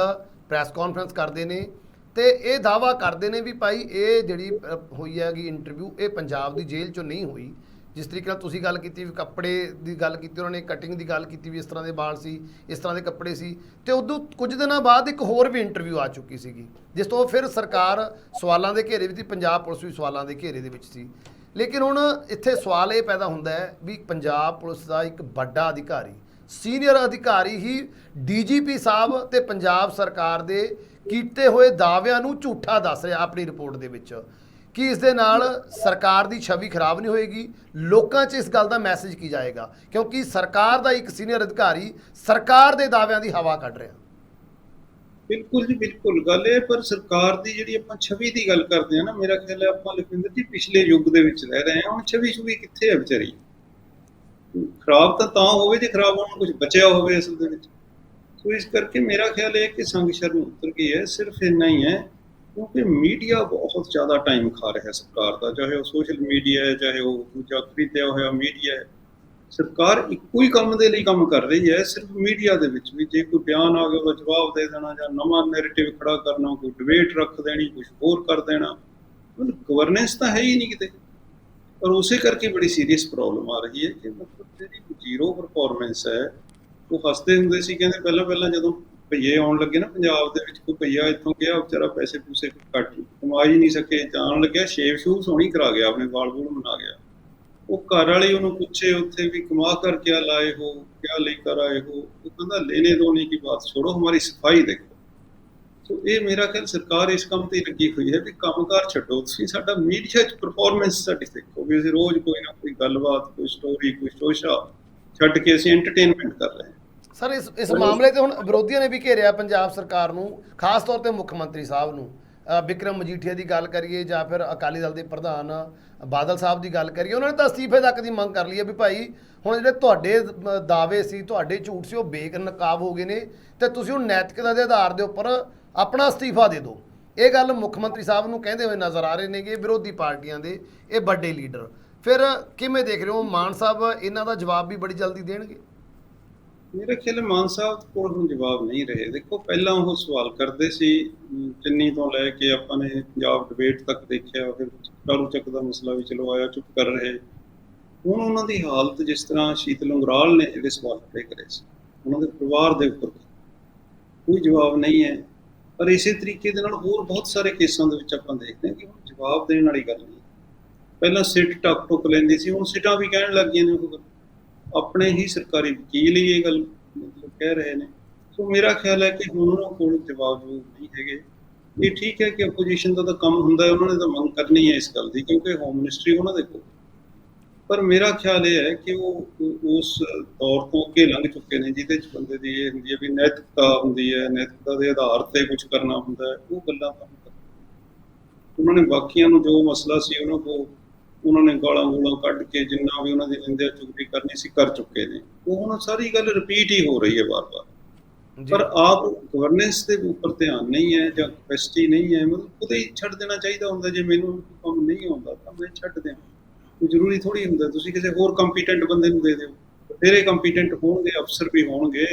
ਪ੍ਰੈਸ ਕਾਨਫਰੰਸ ਕਰਦੇ ਨੇ ਤੇ ਇਹ ਦਾਵਾ ਕਰਦੇ ਨੇ ਵੀ ਭਾਈ ਇਹ ਜਿਹੜੀ ਅ, ਹੋਈ ਹੈਗੀ ਇੰਟਰਵਿਊ ਇਹ ਪੰਜਾਬ ਦੀ ਜੇਲ੍ਹ ਚੋਂ ਨਹੀਂ ਹੋਈ। ਜਿਸ ਤਰੀਕੇ ਨਾਲ ਤੁਸੀਂ ਗੱਲ ਕੀਤੀ ਵੀ ਕੱਪੜੇ ਦੀ ਗੱਲ ਕੀਤੀ, ਉਹਨਾਂ ਨੇ ਕਟਿੰਗ ਦੀ ਗੱਲ ਕੀਤੀ ਵੀ ਇਸ ਤਰ੍ਹਾਂ ਦੇ ਵਾਲ ਸੀ, ਇਸ ਤਰ੍ਹਾਂ ਦੇ ਕੱਪੜੇ ਸੀ। ਤੇ ਉਦੋਂ ਕੁਝ ਦਿਨਾਂ ਬਾਅਦ ਇੱਕ ਹੋਰ ਵੀ ਇੰਟਰਵਿਊ ਆ ਚੁੱਕੀ ਸੀਗੀ, ਜਿਸ ਤੋਂ ਫਿਰ ਸਰਕਾਰ ਸਵਾਲਾਂ ਦੇ ਘੇਰੇ ਵਿੱਚ ਸੀ, ਪੰਜਾਬ ਪੁਲਿਸ ਵੀ ਸਵਾਲਾਂ ਦੇ ਘੇਰੇ ਦੇ ਵਿੱਚ ਸੀ। ਲੇਕਿਨ ਹੁਣ ਇੱਥੇ ਸਵਾਲ ਇਹ ਪੈਦਾ ਹੁੰਦਾ ਹੈ ਵੀ ਪੰਜਾਬ ਪੁਲਿਸ ਦਾ ਇੱਕ ਵੱਡਾ ਅਧਿਕਾਰੀ ਸੀਨੀਅਰ ਅਧਿਕਾਰੀ ਹੀ ਡੀਜੀਪੀ ਸਾਹਿਬ ਤੇ ਪੰਜਾਬ ਸਰਕਾਰ ਦੇ ਕੀਤੇ ਹੋਏ ਦਾਅਵਿਆਂ ਨੂੰ ਝੂਠਾ ਦੱਸ ਰਿਹਾ ਆਪਣੀ ਰਿਪੋਰਟ ਦੇ ਵਿੱਚ। ਕਿ ਇਸ ਦੇ ਨਾਲ ਸਰਕਾਰ ਦੀ ਛਵੀ ਖਰਾਬ ਨਹੀਂ ਹੋਏਗੀ, ਲੋਕਾਂ 'ਚ ਇਸ ਗੱਲ ਦਾ ਮੈਸੇਜ ਕੀ ਜਾਏਗਾ? ਕਿਉਂਕਿ ਸਰਕਾਰ ਦਾ ਇੱਕ ਸੀਨੀਅਰ ਅਧਿਕਾਰੀ ਸਰਕਾਰ ਦੇ ਦਾਅਵਿਆਂ ਦੀ ਹਵਾ ਕੱਢ ਰਿਹਾ। ਬਿਲਕੁਲ ਜੀ, ਬਿਲਕੁਲ ਗੱਲ ਇਹ ਪਰ ਸਰਕਾਰ ਦੀ ਜਿਹੜੀ ਆਪਾਂ ਛਵੀ ਦੀ ਗੱਲ ਕਰਦੇ ਆ ਨਾ, ਮੇਰਾ ਖਿਆਲ ਹੈ ਆਪਾਂ ਲਖਵਿੰਦਰ ਜੀ ਪਿਛਲੇ ਯੁੱਗ ਦੇ ਵਿੱਚ ਰਹਿ ਰਹੇ ਹਾਂ ਹੁਣ ਛਵੀ ਛਵੀ ਕਿੱਥੇ ਹੈ ਵਿਚਾਰੀ? ਖਰਾਬ ਤਾਂ ਤਾਂ ਹੋਵੇ ਜੇ ਖਰਾਬ ਹੋਣ ਨੂੰ ਕੁਝ ਬਚਿਆ ਹੋਵੇ ਅਸਲ ਦੇ ਵਿੱਚ। ਸੋ ਇਸ ਕਰਕੇ ਮੇਰਾ ਖਿਆਲ ਹੈ ਕਿ ਸੰਗ ਸ਼ਰਮ ਉਤਰ ਗਈ ਹੈ, ਸਿਰਫ ਇੰਨਾ ਹੀ ਹੈ ਕਿਉਂਕਿ ਮੀਡੀਆ ਬਹੁਤ ਜ਼ਿਆਦਾ ਟਾਈਮ ਖਾ ਰਿਹਾ ਸਰਕਾਰ ਦਾ, ਚਾਹੇ ਉਹ ਸੋਸ਼ਲ ਮੀਡੀਆ ਹੈ, ਚਾਹੇ ਉਹ ਦੂਜਾ ਖਰੀਦਿਆ ਹੋਇਆ ਮੀਡੀਆ ਹੈ। ਸਰਕਾਰ ਇੱਕੋ ਹੀ ਕੰਮ ਦੇ ਲਈ ਕੰਮ ਕਰ ਰਹੀ ਹੈ, ਸਿਰਫ ਮੀਡੀਆ ਦੇ ਵਿੱਚ ਵੀ। ਜੇ ਕੋਈ ਬਿਆਨ ਆ ਗਿਆ, ਉਹਦਾ ਜਵਾਬ ਦੇ ਦੇਣਾ ਜਾਂ ਨਵਾਂ ਨੈਰੇਟਿਵ ਖੜਾ ਕਰਨਾ, ਕੋਈ ਡਿਬੇਟ ਰੱਖ ਦੇਣੀ ਕੁਝ ਹੋਰ ਕਰ ਦੇਣਾ, ਮਤਲਬ ਗਵਰਨੈਂਸ ਤਾਂ ਹੈ ਹੀ ਨਹੀਂ ਕਿਤੇ। ਔਰ ਉਸੇ ਕਰਕੇ ਬੜੀ ਸੀਰੀਅਸ ਪ੍ਰੋਬਲਮ ਆ ਰਹੀ ਹੈ ਕਿ ਮਤਲਬ ਜਿਹੜੀ ਜ਼ੀਰੋ ਪਰਫਾਰਮੈਂਸ ਹੈ, ਉਹ ਹੱਸਦੇ ਹੁੰਦੇ ਸੀ, ਕਹਿੰਦੇ ਪਹਿਲਾਂ ਪਹਿਲਾਂ ਜਦੋਂ ਭਈਏ ਆਉਣ ਲੱਗੇ ਨਾ ਪੰਜਾਬ ਦੇ ਵਿੱਚ, ਕੋਈ ਭਈਆ ਇੱਥੋਂ ਗਿਆ ਵਿਚਾਰਾ ਪੈਸੇ ਪੂਸੇ ਘੱਟ ਕਮਾ ਹੀ ਨਹੀਂ ਸਕੇ, ਜਾਣ ਲੱਗਿਆ, ਸ਼ੇਵ ਸ਼ੂਵ ਸੋਹਣੀ ਕਰਾ ਗਿਆ, ਆਪਣੇ ਵਾਲ ਵੂਲ ਬਣਾ ਗਿਆ। ਉਹ ਘਰ ਵਾਲੇ ਉਹਨੂੰ ਪੁੱਛੇ ਉੱਥੇ ਵੀ ਕਮਾ ਕਰ ਕਿਆ ਲਾਏ ਹੋ, ਕਿਆ ਲੈ ਕਰ ਆਏ ਹੋ? ਉਹ ਕਹਿੰਦਾ, ਲੈਣੇ ਦੋਨੇ ਕੀ ਬਾਤ ਛੋੜੋ ਹਮਾਰੀ ਸਫ਼ਾਈ ਦੇਖੋ। ਸੋ ਇਹ ਮੇਰਾ ਖਿਆਲ ਸਰਕਾਰ ਇਸ ਕੰਮ ਤੇ ਲੱਗੀ ਹੋਈ ਹੈ ਵੀ ਕੰਮਕਾਰ ਛੱਡੋ। ਤੁਸੀਂ ਸਾਡਾ ਮੀਡੀਆ 'ਚ ਪਰਫਾਰਮੈਂਸ ਸਾਡੀ ਦੇਖੋ ਵੀ ਅਸੀਂ ਰੋਜ਼ ਕੋਈ ਨਾ ਕੋਈ ਗੱਲਬਾਤ, ਕੋਈ ਸਟੋਰੀ ਕੋਈ ਸ਼ੋਸ਼ਾ ਛੱਡ ਕੇ ਅਸੀਂ ਐਂਟਰਟੇਨਮੈਂਟ ਕਰ ਰਹੇ ਹਾਂ। ਸਰ ਇਸ ਇਸ ਮਾਮਲੇ ਤੇ ਹੁਣ ਵਿਰੋਧੀਆਂ ਨੇ ਵੀ ਘੇਰਿਆ ਪੰਜਾਬ ਸਰਕਾਰ ਨੂੰ ਖਾਸ ਤੌਰ ਤੇ ਮੁੱਖ ਮੰਤਰੀ ਸਾਹਿਬ ਨੂੰ। ਅ, ਬਿਕਰਮ ਮਜੀਠੀਆ ਦੀ ਗੱਲ ਕਰੀਏ ਜਾਂ ਫਿਰ ਅਕਾਲੀ ਦਲ ਦੇ ਪ੍ਰਧਾਨ ਬਾਦਲ ਸਾਹਿਬ ਦੀ ਗੱਲ ਕਰੀਏ ਉਹਨਾਂ ਨੇ ਤਾਂ ਅਸਤੀਫੇ ਤੱਕ ਦੀ ਮੰਗ ਕਰ ਲਈ ਹੈ ਵੀ ਭਾਈ ਹੁਣ ਜਿਹੜੇ ਤੁਹਾਡੇ ਦਾਅਵੇ ਸੀ ਤੁਹਾਡੇ ਝੂਠ ਸੀ ਉਹ ਬੇਕਨਕਾਬ ਹੋ ਗਏ ਨੇ ਤੇ ਤੁਸੀਂ ਉਹ ਨੈਤਿਕਤਾ ਦੇ ਆਧਾਰ ਦੇ ਉੱਪਰ ਆਪਣਾ ਅਸਤੀਫਾ ਦੇ ਦਿਓ। ਇਹ ਗੱਲ ਮੁੱਖ ਮੰਤਰੀ ਸਾਹਿਬ ਨੂੰ ਕਹਿੰਦੇ ਹੋਏ ਨਜ਼ਰ ਆ ਰਹੇ ਨੇਗੇ ਵਿਰੋਧੀ ਪਾਰਟੀਆਂ ਦੇ ਇਹ ਵੱਡੇ ਲੀਡਰ। ਫਿਰ ਕਿਵੇਂ ਦੇਖ ਰਹੇ ਹੋ? ਮਾਨ ਸਾਹਿਬ ਇਹਨਾਂ ਦਾ ਜਵਾਬ ਵੀ ਬੜੀ ਜਲਦੀ ਦੇਣਗੇ। ਮੇਰੇ ਖਿਆਲ ਮਾਨ ਸਾਹਿਬ ਕੋਲ ਹੁਣ ਜਵਾਬ ਨਹੀਂ ਰਹੇ। ਦੇਖੋ, ਪਹਿਲਾਂ ਉਹ ਸਵਾਲ ਕਰਦੇ ਸੀ ਚੰਨੀ ਤੋਂ ਲੈ ਕੇ ਆਪਾਂ ਨੇ ਪੰਜਾਬ ਡਿਬੇਟ ਤੱਕ ਦੇਖਿਆ ਫਿਰ ਕਾਲੂ ਚੱਕ ਦਾ ਮਸਲਾ ਵੀ ਚਲੋ ਆਇਆ, ਚੁੱਪ ਕਰ ਰਹੇ। ਹੁਣ ਉਹਨਾਂ ਦੀ ਹਾਲਤ ਜਿਸ ਤਰ੍ਹਾਂ ਸ਼ੀਤਲ ਉਂਗਰਾਲ ਨੇ ਇਹਦੇ ਸਵਾਲ ਖੜੇ ਕਰੇ ਸੀ। ਉਹਨਾਂ ਦੇ ਪਰਿਵਾਰ ਦੇ ਉੱਪਰ ਕੋਈ ਜਵਾਬ ਨਹੀਂ ਹੈ। ਪਰ ਇਸੇ ਤਰੀਕੇ ਦੇ ਨਾਲ ਹੋਰ ਬਹੁਤ ਸਾਰੇ ਕੇਸਾਂ ਦੇ ਵਿੱਚ ਆਪਾਂ ਦੇਖਦੇ ਹਾਂ ਕਿ ਹੁਣ ਜਵਾਬ ਦੇਣ ਵਾਲੀ ਗੱਲ ਨਹੀਂ। ਪਹਿਲਾਂ ਸਿੱਟ ਟੱਕ ਟੁੱਕ ਲੈਂਦੀ ਸੀ, ਹੁਣ ਸਿੱਟਾਂ ਵੀ ਕਹਿਣ ਲੱਗ ਗਈਆਂ ਨੇ ਉਹ। ਆਪਣੇ ਹੀ ਸਰਕਾਰੀ ਵਕੀਲ ਹੀ ਇਹ ਗੱਲ ਮਤਲਬ ਕਹਿ ਰਹੇ ਨੇ। ਸੋ ਮੇਰਾ ਖਿਆਲ ਹੈ ਕਿ ਹੁਣ ਉਹਨਾਂ ਕੋਲ ਜਵਾਬ ਨਹੀਂ ਹੈਗੇ। ਇਹ ਠੀਕ ਹੈ ਕਿ ਆਪੋਜੀਸ਼ਨ ਦਾ ਤਾਂ ਕੰਮ ਹੁੰਦਾ ਹੈ, ਉਹਨਾਂ ਨੇ ਤਾਂ ਮੰਗ ਕਰਨੀ ਹੈ ਇਸ ਗੱਲ ਦੀ, ਕਿਉਂਕਿ ਹੋਮ ਮਿਨਿਸਟਰੀ ਉਹਨਾਂ ਦੇ ਕੋਲ। ਪਰ ਮੇਰਾ ਖਿਆਲ ਇਹ ਹੈ ਕਿ ਉਹ ਉਸ ਦੌਰ ਤੋਂ ਅੱਗੇ ਲੰਘ ਚੁੱਕੇ ਨੇ, ਜਿਹਦੇ ਚ ਬੰਦੇ ਦੀ ਇਹ ਹੁੰਦੀ ਹੈ ਵੀ ਨੈਤਿਕਤਾ ਹੁੰਦੀ ਹੈ, ਨੈਤਿਕਤਾ ਦੇ ਆਧਾਰ ਤੇ ਕੁਝ ਕਰਨਾ ਹੁੰਦਾ ਹੈ, ਉਹ ਗੱਲਾਂ ਤਾਂ ਨਹੀਂ ਉਹਨਾਂ ਨੇ ਬਾਕੀਆਂ ਨੂੰ ਜੋ ਮਸਲਾ ਸੀ, ਉਹਨਾਂ ਕੋ ਉਹਨਾਂ ਨੇ ਗਾਲਾਂ ਗੂਲਾਂ ਕੱਢ ਕੇ ਜਿੰਨਾ ਵੀ ਉਹਨਾਂ ਦੀ ਨਿੰਦਿਆ ਚੁਗਲੀ ਕਰਨੀ ਸੀ ਕਰ ਚੁੱਕੇ ਨੇ। ਉਹ ਹੁਣ ਸਾਰੀ ਗੱਲ ਰਿਪੀਟ ਹੀ ਹੋ ਰਹੀ ਹੈ ਵਾਰ-ਵਾਰ। ਪਰ ਆਪ ਗਵਰਨੈਂਸ ਦੇ ਉੱਪਰ ਧਿਆਨ ਨਹੀਂ ਹੈ ਜਾਂ ਕੈਪੈਸਿਟੀ ਨਹੀਂ ਹੈ ਮਤਲਬ ਖੁਦ ਹੀ ਛੱਡ ਦੇਣਾ ਚਾਹੀਦਾ ਹੁੰਦਾ ਜੇ ਮੈਨੂੰ ਕੰਮ ਨਹੀਂ ਆਉਂਦਾ ਤਾਂ ਮੈਂ ਛੱਡ ਦਿਆਂ। ਕੋਈ ਜ਼ਰੂਰੀ ਥੋੜੀ ਹੁੰਦਾ ਤੁਸੀਂ ਕਿਸੇ ਹੋਰ ਕੰਪੀਟੈਂਟ ਬੰਦੇ ਨੂੰ ਦੇ ਦਿਓ। ਤੇਰੇ ਕੰਪੀਟੈਂਟ ਹੋਣਗੇ ਅਫਸਰ ਵੀ ਹੋਣਗੇ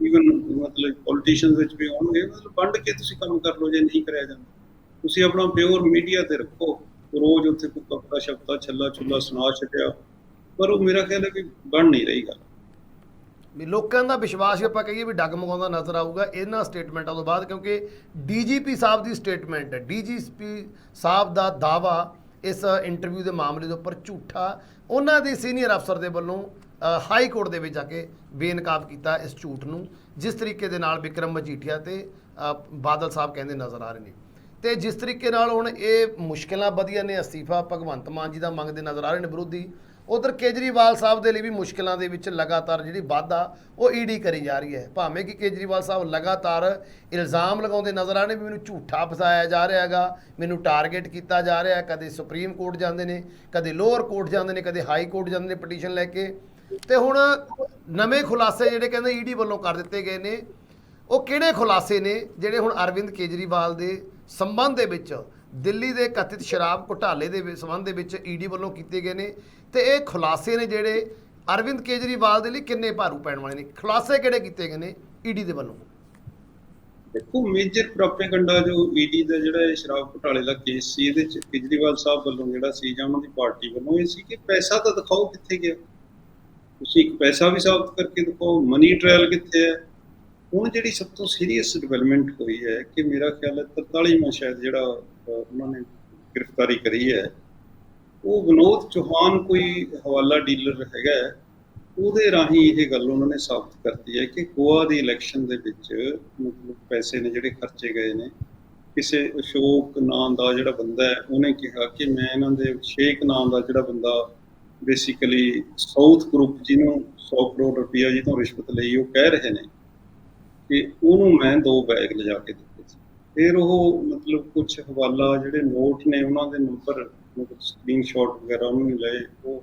ਈਵਨ ਮਤਲਬ ਪੋਲੀਟੀਸ਼ੀਅਨਸ ਵਿੱਚ ਵੀ ਹੋਣਗੇ ਮਤਲਬ ਵੰਡ ਕੇ ਤੁਸੀਂ ਕੰਮ ਕਰ ਲਓ ਜੇ ਨਹੀਂ ਕਰਿਆ ਜਾਂਦਾ। ਤੁਸੀਂ ਆਪਣਾ ਪਿਓਰ ਮੀਡੀਆ ਤੇ ਰੱਖੋ। ਰੋਜ਼ ਉੱਥੇ ਕੋਈ ਕਪੜਾ ਸ਼ਬਦਾ, ਛੱਲਾ ਛੁੱਲਾ ਸੁਣਾ ਛੱਡਿਆ। ਪਰ ਉਹ ਮੇਰਾ ਖਿਆਲ ਕਿ ਬਣ ਨਹੀਂ ਰਹੀ ਗੱਲ। ਵੀ ਲੋਕਾਂ ਦਾ ਵਿਸ਼ਵਾਸ ਆਪਾਂ ਕਹੀਏ ਵੀ ਡਗਮਗਾਉਂਦਾ ਨਜ਼ਰ ਆਊਗਾ ਇਹਨਾਂ ਸਟੇਟਮੈਂਟਾਂ ਤੋਂ ਬਾਅਦ, ਕਿਉਂਕਿ ਡੀਜੀਪੀ ਸਾਹਿਬ ਦੀ ਸਟੇਟਮੈਂਟ ਹੈ। ਡੀਜੀਪੀ ਸਾਹਿਬ ਦਾ ਦਾਵਾ ਇਸ ਇੰਟਰਵਿਊ ਦੇ ਮਾਮਲੇ ਦੇ ਉੱਪਰ ਝੂਠਾ। ਉਹਨਾਂ ਦੇ ਸੀਨੀਅਰ ਅਫਸਰ ਦੇ ਵੱਲੋਂ ਹਾਈ ਕੋਰਟ ਦੇ ਵਿੱਚ ਆ ਕੇ ਬੇਨਕਾਬ ਕੀਤਾ ਇਸ ਝੂਠ ਨੂੰ, ਜਿਸ ਤਰੀਕੇ ਦੇ ਨਾਲ ਵਿਕਰਮ ਮਜੀਠੀਆ ਤੇ ਬਾਦਲ ਸਾਹਿਬ ਕਹਿੰਦੇ ਨਜ਼ਰ ਆ ਰਹੇ ਨੇ। ਤੇ ਜਿਸ ਤਰੀਕੇ ਨਾਲ ਹੁਣ ਇਹ ਮੁਸ਼ਕਿਲਾਂ ਵਧੀਆਂ ਨੇ, ਅਸਤੀਫਾ ਭਗਵੰਤ ਮਾਨ ਜੀ ਦਾ ਮੰਗਦੇ ਨਜ਼ਰ ਆ ਰਹੇ ਨੇ ਵਿਰੋਧੀ, ਉਧਰ ਕੇਜਰੀਵਾਲ ਸਾਹਿਬ ਦੇ ਲਈ ਵੀ ਮੁਸ਼ਕਿਲਾਂ ਦੇ ਵਿੱਚ ਲਗਾਤਾਰ ਜਿਹੜੀ ਵਾਧਾ ਉਹ ਈਡੀ ਕਰੀ ਜਾ ਰਹੀ ਹੈ। ਭਾਵੇਂ ਕਿ ਕੇਜਰੀਵਾਲ ਸਾਹਿਬ ਲਗਾਤਾਰ ਇਲਜ਼ਾਮ ਲਗਾਉਂਦੇ ਨਜ਼ਰ ਆ ਰਹੇ ਨੇ ਵੀ ਮੈਨੂੰ ਝੂਠਾ ਫਸਾਇਆ ਜਾ ਰਿਹਾ ਹੈਗਾ, ਮੈਨੂੰ ਟਾਰਗੇਟ ਕੀਤਾ ਜਾ ਰਿਹਾ ਹੈ ਕਦੇ ਸੁਪਰੀਮ ਕੋਰਟ ਜਾਂਦੇ ਨੇ, ਕਦੇ ਲੋਅਰ ਕੋਰਟ ਜਾਂਦੇ ਨੇ, ਕਦੇ ਹਾਈ ਕੋਰਟ ਜਾਂਦੇ ਨੇ ਪਟੀਸ਼ਨ ਲੈ ਕੇ। ਤੇ ਹੁਣ ਨਵੇਂ ਖੁਲਾਸੇ ਜਿਹੜੇ ਕਹਿੰਦੇ ਈਡੀ ਵੱਲੋਂ ਕਰ ਦਿੱਤੇ ਗਏ ਨੇ, ਉਹ ਕਿਹੜੇ ਖੁਲਾਸੇ ਨੇ, ਜਿਹੜੇ ਹੁਣ ਅਰਵਿੰਦ ਕੇਜਰੀਵਾਲ ਦੇ ਸੰਬੰਧ ਦੇ ਵਿੱਚ, ਦਿੱਲੀ ਦੇ ਕਥਿਤ ਸ਼ਰਾਬ ਘੁਟਾਲੇ ਦੇ ਸੰਬੰਧ ਦੇ ਵਿੱਚ ਈਡੀ ਵੱਲੋਂ ਕੀਤੇ ਗਏ ਨੇ। ਤੇ ਇਹ ਖੁਲਾਸੇ ਨੇ ਜਿਹੜੇ ਅਰਵਿੰਦ ਕੇਜਰੀਵਾਲ ਦੇ ਲਈ ਕਿੰਨੇ ਭਾਰੂ ਪੈਣ ਵਾਲੇ ਨੇ? ਖੁਲਾਸੇ ਕਿਹੜੇ ਕੀਤੇ ਗਏ ਨੇ ਈਡੀ ਦੇ ਵੱਲੋਂ? ਦੇਖੋ ਮੇਜਰ ਪ੍ਰੋਪੇਗੈਂਡਾ ਜੋ ਈਡੀ ਦਾ ਜਿਹੜਾ ਇਹ ਸ਼ਰਾਬ ਘੁਟਾਲੇ ਦਾ ਕੇਸ ਸੀ, ਇਹਦੇ ਚ ਕੇਜਰੀਵਾਲ ਸਾਹਿਬ ਵੱਲੋਂ ਜਿਹੜਾ ਸੀ ਜਾਂ ਉਹਨਾਂ ਦੀ ਪਾਰਟੀ ਵੱਲੋਂ ਇਹ ਸੀ ਕਿ ਪੈਸਾ ਤਾਂ ਦਿਖਾਓ ਕਿੱਥੇ ਗਿਆ। ਤੁਸੀਂ ਇੱਕ ਪੈਸਾ ਵੀ ਸਾਬਤ ਕਰਕੇ ਦਿਖਾਓ ਮਨੀ ਟ੍ਰਾਇਲ ਕਿੱਥੇ ਹੈ? ਹੁਣ ਜਿਹੜੀ ਸਭ ਤੋਂ ਸੀਰੀਅਸ ਡਿਵੈਲਪਮੈਂਟ ਹੋਈ ਹੈ ਕਿ ਮੇਰਾ ਖਿਆਲ ਹੈ 43ਵਾਂ ਸ਼ਾਇਦ ਜਿਹੜਾ ਉਹਨਾਂ ਨੇ ਗ੍ਰਿਫਤਾਰੀ ਕਰੀ ਹੈ, ਉਹ ਵਿਨੋਦ ਚੌਹਾਨ ਕੋਈ ਹਵਾਲਾ ਡੀਲਰ ਹੈਗਾ ਹੈ। ਉਹਦੇ ਰਾਹੀਂ ਇਹ ਗੱਲ ਉਹਨਾਂ ਨੇ ਸਾਬਤ ਕਰਤੀ ਹੈ ਕਿ ਗੋਆ ਦੀ ਇਲੈਕਸ਼ਨ ਦੇ ਵਿੱਚ ਮਤਲਬ ਪੈਸੇ ਨੇ ਜਿਹੜੇ ਖਰਚੇ ਗਏ ਨੇ, ਕਿਸੇ ਅਸ਼ੋਕ ਨਾਂ ਦਾ ਜਿਹੜਾ ਬੰਦਾ ਹੈ, ਉਹਨੇ ਕਿਹਾ ਕਿ ਮੈਂ ਇਹਨਾਂ ਦੇ ਸ਼ੇਖ ਨਾਂ ਦਾ ਜਿਹੜਾ ਬੰਦਾ ਬੇਸਿਕਲੀ ਸਾਊਥ ਗਰੁੱਪ ਜਿਹਨੂੰ 100 ਕਰੋੜ ਰੁਪਇਆ ਜੀ ਰਿਸ਼ਵਤ ਲਈ ਉਹ ਕਹਿ ਰਹੇ ਨੇ ਕਿ ਉਹਨੂੰ ਮੈਂ ਦੋ ਬੈਗ ਲਿਜਾ ਕੇ ਦਿੱਤੇ ਸੀ। ਫਿਰ ਉਹ ਮਤਲਬ ਕੁਝ ਹਵਾਲਾ ਜਿਹੜੇ ਨੋਟ ਨੇ ਉਹਨਾਂ ਦੇ ਨੰਬਰ ਮਤਲਬ ਸਕਰੀਨਸ਼ਾਟ ਵਗੈਰਾ ਉਹਨਾਂ ਨੇ ਲਏ। ਉਹ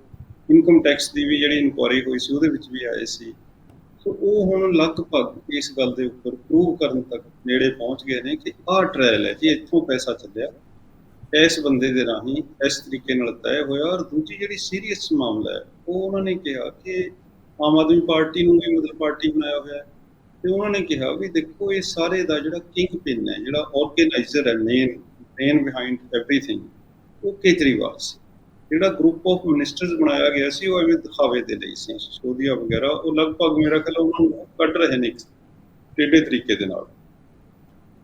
ਇਨਕਮ ਟੈਕਸ ਦੀ ਵੀ ਜਿਹੜੀ ਇਨਕੁਆਇਰੀ ਹੋਈ ਸੀ, ਉਹਦੇ ਵਿੱਚ ਵੀ ਆਏ ਸੀ। ਸੋ ਉਹ ਹੁਣ ਲਗਭਗ ਇਸ ਗੱਲ ਦੇ ਉੱਪਰ ਪ੍ਰੂਵ ਕਰਨ ਤੱਕ ਨੇੜੇ ਪਹੁੰਚ ਗਏ ਨੇ ਕਿ ਆਹ ਟ੍ਰਾਇਲ ਹੈ ਜੀ, ਇੱਥੋਂ ਪੈਸਾ ਚੱਲਿਆ। ਇਸ ਬੰਦੇ ਦੇ ਰਾਹੀਂ ਇਸ ਤਰੀਕੇ ਨਾਲ ਤੈਅ ਹੋਇਆ ਔਰ ਦੂਜੀ ਜਿਹੜੀ ਸੀਰੀਅਸ ਮਾਮਲਾ ਹੈ, ਉਹ ਉਹਨਾਂ ਨੇ ਕਿਹਾ ਕਿ ਆਮ ਆਦਮੀ ਪਾਰਟੀ ਨੂੰ ਵੀ ਮਤਲਬ ਪਾਰਟੀ ਬਣਾਇਆ ਹੋਇਆ ਹੈ। ਤੇ ਉਹਨਾਂ ਨੇ ਕਿਹਾ ਵੀ ਦੇਖੋ ਇਹ ਸਾਰੇ ਦਾ ਜਿਹੜਾ ਕਿੰਗ ਪਿਨ ਹੈ, ਜਿਹੜਾ ਆਰਗੇਨਾਈਜ਼ਰ ਹੈ ਮੇਨ ਮੇਨ ਬਿਹਾਈਂਡ ਐਵਰੀਥਿੰਗ ਉਹ ਕੇਜਰੀਵਾਲ ਸੀ। ਜਿਹੜਾ ਗਰੁੱਪ ਆਫ ਮਿਨਿਸਟਰਸ ਬਣਾਇਆ ਗਿਆ ਸੀ, ਉਹ ਐਵੇਂ ਦਿਖਾਵੇ ਦੇ ਲਈ ਸੀ, ਸੋਧੀਆ ਵਗੈਰਾ, ਉਹ ਲਗਭਗ ਮੇਰਾ ਖਿਆਲ ਉਹਨਾਂ ਨੂੰ ਕੱਢ ਰਹੇ ਨੇ ਇੱਕ ਟੇਢੇ ਤਰੀਕੇ ਦੇ ਨਾਲ।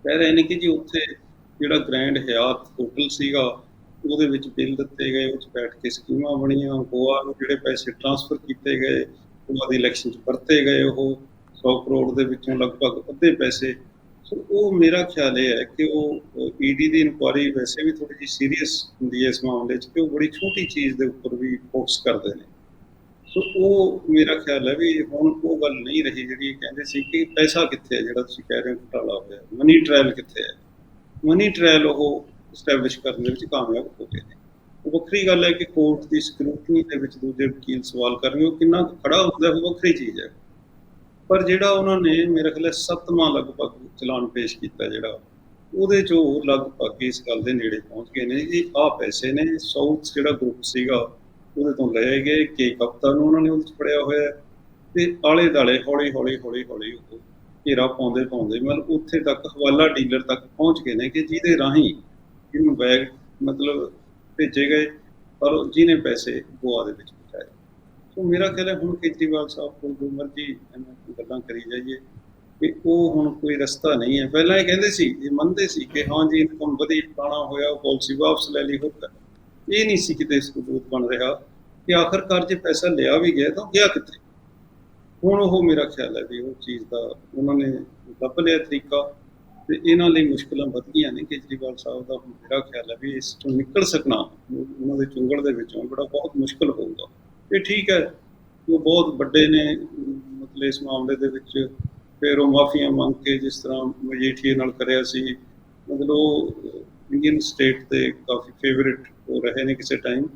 ਕਹਿ ਰਹੇ ਨੇ ਕਿ ਜੀ ਉੱਥੇ ਜਿਹੜਾ ਗ੍ਰੈਂਡ ਹਯਾਤ ਹੋਟਲ ਸੀਗਾ, ਉਹਦੇ ਵਿੱਚ ਬਿੱਲ ਦਿੱਤੇ ਗਏ, ਉਹ 'ਚ ਬੈਠ ਕੇ ਸਕੀਮਾਂ ਬਣੀਆਂ, ਗੋਆ ਨੂੰ ਜਿਹੜੇ ਪੈਸੇ ਟ੍ਰਾਂਸਫਰ ਕੀਤੇ ਗਏ, ਉਹਨਾਂ ਦੀ ਇਲੈਕਸ਼ਨ 'ਚ ਵਰਤੇ ਗਏ ਉਹ। 100 ਕਰੋੜ ਦੇ ਵਿੱਚੋਂ ਲਗਭਗ ਅੱਧੇ ਪੈਸੇ। ਸੋ ਉਹ ਮੇਰਾ ਖਿਆਲ ਇਹ ਹੈ ਕਿ ਉਹ ਈਡੀ ਦੀ ਇਨਕੁਆਰੀ ਵੈਸੇ ਵੀ ਥੋੜੀ ਜਿਹੀ ਸੀਰੀਅਸ ਹੁੰਦੀ ਹੈ ਇਸ ਮਾਮਲੇ 'ਚ ਕਿ ਉਹ ਬੜੀ ਛੋਟੀ ਚੀਜ਼ ਦੇ ਉੱਪਰ ਵੀ ਫੋਕਸ ਕਰਦੇ ਨੇ। ਸੋ ਉਹ ਮੇਰਾ ਖਿਆਲ ਹੈ ਵੀ ਹੁਣ ਉਹ ਗੱਲ ਨਹੀਂ ਰਹੀ ਜਿਹੜੀ ਕਹਿੰਦੇ ਸੀ ਕਿ ਪੈਸਾ ਕਿੱਥੇ ਹੈ ਜਿਹੜਾ ਤੁਸੀਂ ਕਹਿ ਰਹੇ ਹੋ ਘਟਾਲਾ ਹੋਇਆ ਮਨੀ ਟ੍ਰਾਇਲ ਕਿੱਥੇ ਹੈ? ਮਨੀ ਟ੍ਰਾਇਲ ਉਹ ਸਟੈਬਲਿਸ਼ ਕਰਨ ਦੇ ਵਿੱਚ ਕਾਮਯਾਬ ਹੋ ਗਏ ਨੇ। ਉਹ ਵੱਖਰੀ ਗੱਲ ਹੈ ਕਿ ਕੋਰਟ ਦੀ ਸਕਰੂਟਨੀ ਦੇ ਵਿੱਚ ਦੂਜੇ ਵਕੀਲ ਸਵਾਲ ਕਰਨਗੇ ਉਹ ਕਿੰਨਾ ਕੁ ਖੜਾ ਹੁੰਦਾ ਉਹ ਵੱਖਰੀ ਚੀਜ਼ ਹੈ। ਪਰ ਜਿਹੜਾ ਉਹਨਾਂ ਨੇ ਮੇਰੇ ਖਿਆਲ ਸੱਤਵਾਂ ਲਗਭਗ ਚਲਾਨ ਪੇਸ਼ ਕੀਤਾ ਜਿਹੜਾ, ਉਹਦੇ ਚ ਉਹ ਲਗਭਗ ਇਸ ਗੱਲ ਦੇ ਨੇੜੇ ਪਹੁੰਚ ਗਏ ਨੇ ਜੀ ਆਹ ਪੈਸੇ ਨੇ ਸਾਊਥ ਜਿਹੜਾ ਗਰੁੱਪ ਸੀਗਾ, ਉਹਦੇ ਤੋਂ ਲਏ ਗਏ, ਕਿ ਕਪਤਾਨ ਨੂੰ ਉਹਨਾਂ ਨੇ ਉਹਦੇ ਚ ਫੜਿਆ ਹੋਇਆ ਹੈ ਤੇ ਆਲੇ ਦਾਲੇ ਹੌਲੀ ਹੌਲੀ ਹੌਲੀ ਹੌਲੀ ਉਹ ਘੇਰਾ ਪਾਉਂਦੇ ਪਾਉਂਦੇ ਮਤਲਬ ਉੱਥੇ ਤੱਕ ਹਵਾਲਾ ਡੀਲਰ ਤੱਕ ਪਹੁੰਚ ਗਏ ਨੇ ਕਿ ਜਿਹਦੇ ਰਾਹੀਂ ਇਹਨੂੰ ਬੈਗ ਮਤਲਬ ਭੇਜੇ ਗਏ, ਪਰ ਉਹ ਜਿਹਨੇ ਪੈਸੇ ਗੋਆ ਦੇ ਵਿੱਚ ਪਹੁੰਚਾਏ ਮੇਰਾ ਖਿਆਲ ਹੈ ਹੁਣ ਕੇਜਰੀਵਾਲ ਸਾਹਿਬ ਕੋਲ ਜੋ ਮਰਜ਼ੀ ਗੱਲਾਂ ਕਰੀ ਜਾਈਏ ਕਿ ਉਹ ਹੁਣ ਕੋਈ ਰਸਤਾ ਨਹੀਂ ਹੈ। ਪਹਿਲਾਂ ਇਹ ਕਹਿੰਦੇ ਸੀ, ਇਹ ਮੰਨਦੇ ਸੀ ਕਿ ਹਾਂ ਜੀ, ਇਨਕਮ ਵਧੀ ਪਾਣਾ ਹੋਇਆ ਪਾਲਿਸੀ ਵਾਪਸ ਲੈ ਲਈ ਹੋਤਾ ਇਹ ਨਹੀਂ ਸੀ ਕਿਤੇ ਸਬੂਤ ਬਣ ਰਿਹਾ ਕਿ ਆਖਰਕਾਰ ਜੇ ਪੈਸਾ ਲਿਆ ਵੀ ਗਿਆ ਤਾਂ ਗਿਆ ਕਿੱਥੇ? ਹੁਣ ਉਹ ਮੇਰਾ ਖਿਆਲ ਹੈ ਵੀ ਉਹ ਚੀਜ਼ ਦਾ ਉਹਨਾਂ ਨੇ ਲੱਭ ਲਿਆ ਤਰੀਕਾ ਤੇ ਇਹਨਾਂ ਲਈ ਮੁਸ਼ਕਲਾਂ ਵਧ ਗਈਆਂ ਨੇ। ਕੇਜਰੀਵਾਲ ਸਾਹਿਬ ਦਾ ਹੁਣ ਮੇਰਾ ਖਿਆਲ ਹੈ ਵੀ ਇਸ ਤੋਂ ਨਿਕਲ ਸਕਣਾ, ਉਹਨਾਂ ਦੇ ਚੁੰਗਲ ਦੇ ਵਿੱਚੋਂ ਬੜਾ ਬਹੁਤ ਮੁਸ਼ਕਲ ਹੋਊਗਾ। ਇਹ ਠੀਕ ਹੈ ਉਹ ਬਹੁਤ ਵੱਡੇ ਨੇ, ਮਤਲਬ ਇਸ ਮਾਮਲੇ ਦੇ ਵਿੱਚ ਫਿਰ ਉਹ ਮਾਫੀਆਂ ਮੰਗ ਕੇ ਜਿਸ ਤਰ੍ਹਾਂ ਮਜੀਠੀਏ ਨਾਲ ਕਰਿਆ ਸੀ, ਮਤਲਬ ਉਹ ਇੰਡੀਅਨ ਸਟੇਟ ਦੇ ਕਾਫੀ ਫੇਵਰਿਟ ਹੋ ਰਹੇ ਨੇ ਕਿਸੇ ਟਾਈਮ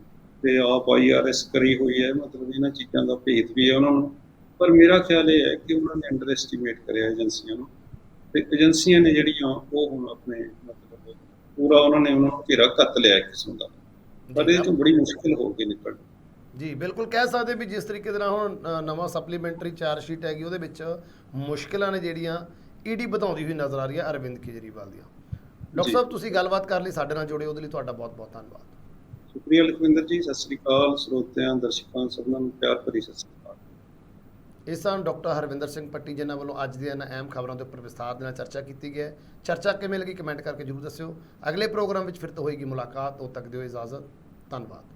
ਤੇ ਆਪ ਆਈਆਰਐਸ ਕਰੀ ਹੋਈ ਹੈ, ਮਤਲਬ ਇਹਨਾਂ ਚੀਜ਼ਾਂ ਦਾ ਭੇਦ ਵੀ ਹੈ ਉਹਨਾਂ ਨੂੰ। ਪਰ ਮੇਰਾ ਖਿਆਲ ਇਹ ਹੈ ਕਿ ਉਹਨਾਂ ਨੇ ਅੰਡਰ ਐਸਟੀਮੇਟ ਕਰਿਆ ਏਜੰਸੀਆਂ ਨੂੰ। ਤੇ ਏਜੰਸੀਆਂ ਨੇ ਜਿਹੜੀਆਂ ਉਹ ਹੁਣ ਆਪਣੇ, ਮਤਲਬ ਪੂਰਾ ਉਹਨਾਂ ਨੇ ਉਹਨਾਂ ਨੂੰ ਘੇਰਾ ਕੱਤ ਲਿਆ ਕਿਸਮ ਦਾ। ਪਰ ਇਹ ਤੋਂ ਬੜੀ ਮੁਸ਼ਕਿਲ ਹੋ ਕੇ ਨਿਕਲ ਜੀ ਬਿਲਕੁਲ ਕਹਿ ਸਕਦੇ ਵੀ ਜਿਸ ਤਰੀਕੇ ਦੇ ਨਾਲ ਹੁਣ ਨਵਾਂ ਸਪਲੀਮੈਂਟਰੀ ਚਾਰਜ ਸ਼ੀਟ ਹੈਗੀ ਉਹਦੇ ਵਿੱਚ ਮੁਸ਼ਕਲਾਂ ਨੇ ਜਿਹੜੀਆਂ ਈਡੀ ਵਧਾਉਂਦੀ ਹੋਈ ਨਜ਼ਰ ਆ ਰਹੀ ਹੈ ਅਰਵਿੰਦ ਕੇਜਰੀਵਾਲ ਦੀਆਂ। ਡਾਕਟਰ। ਸਾਹਿਬ ਤੁਸੀਂ ਗੱਲਬਾਤ ਕਰ ਲਈ ਸਾਡੇ ਨਾਲ ਜੁੜੇ ਉਹਦੇ ਲਈ ਤੁਹਾਡਾ ਬਹੁਤ ਬਹੁਤ ਧੰਨਵਾਦ। ਸ਼ੁਕਰੀਆ ਲਖਵਿੰਦਰ ਜੀ ਸਤਿ ਸ੍ਰੀ ਅਕਾਲ ਸਰੋਤਿਆਂ ਦਰਸ਼ਕਾਂ ਸਭਨਾਂ ਨੂੰ ਪਿਆਰ ਭਰੀ ਸਤਿ ਸ੍ਰੀ ਅਕਾਲ। ਇਸ ਸਨ ਡਾਕਟਰ ਹਰਵਿੰਦਰ ਸਿੰਘ ਪੱਟੀ ਜਿਨ੍ਹਾਂ ਵੱਲੋਂ ਅੱਜ ਦੀਆਂ ਇਹਨਾਂ ਅਹਿਮ ਖਬਰਾਂ ਦੇ ਉੱਪਰ ਵਿਸਥਾਰ ਦੇ ਨਾਲ ਚਰਚਾ ਕੀਤੀ ਗਈ ਹੈ। ਚਰਚਾ ਕਿਵੇਂ ਲੱਗੀ ਕਮੈਂਟ ਕਰਕੇ ਜਰੂਰ ਦੱਸਿਓ। ਅਗਲੇ ਪ੍ਰੋਗਰਾਮ ਵਿੱਚ ਫਿਰ ਤੋਂ ਹੋਏਗੀ ਮੁਲਾਕਾਤ ਉਦੋਂ ਤੱਕ ਦਿਓ ਇਜਾਜ਼ਤ। ਧੰਨਵਾਦ।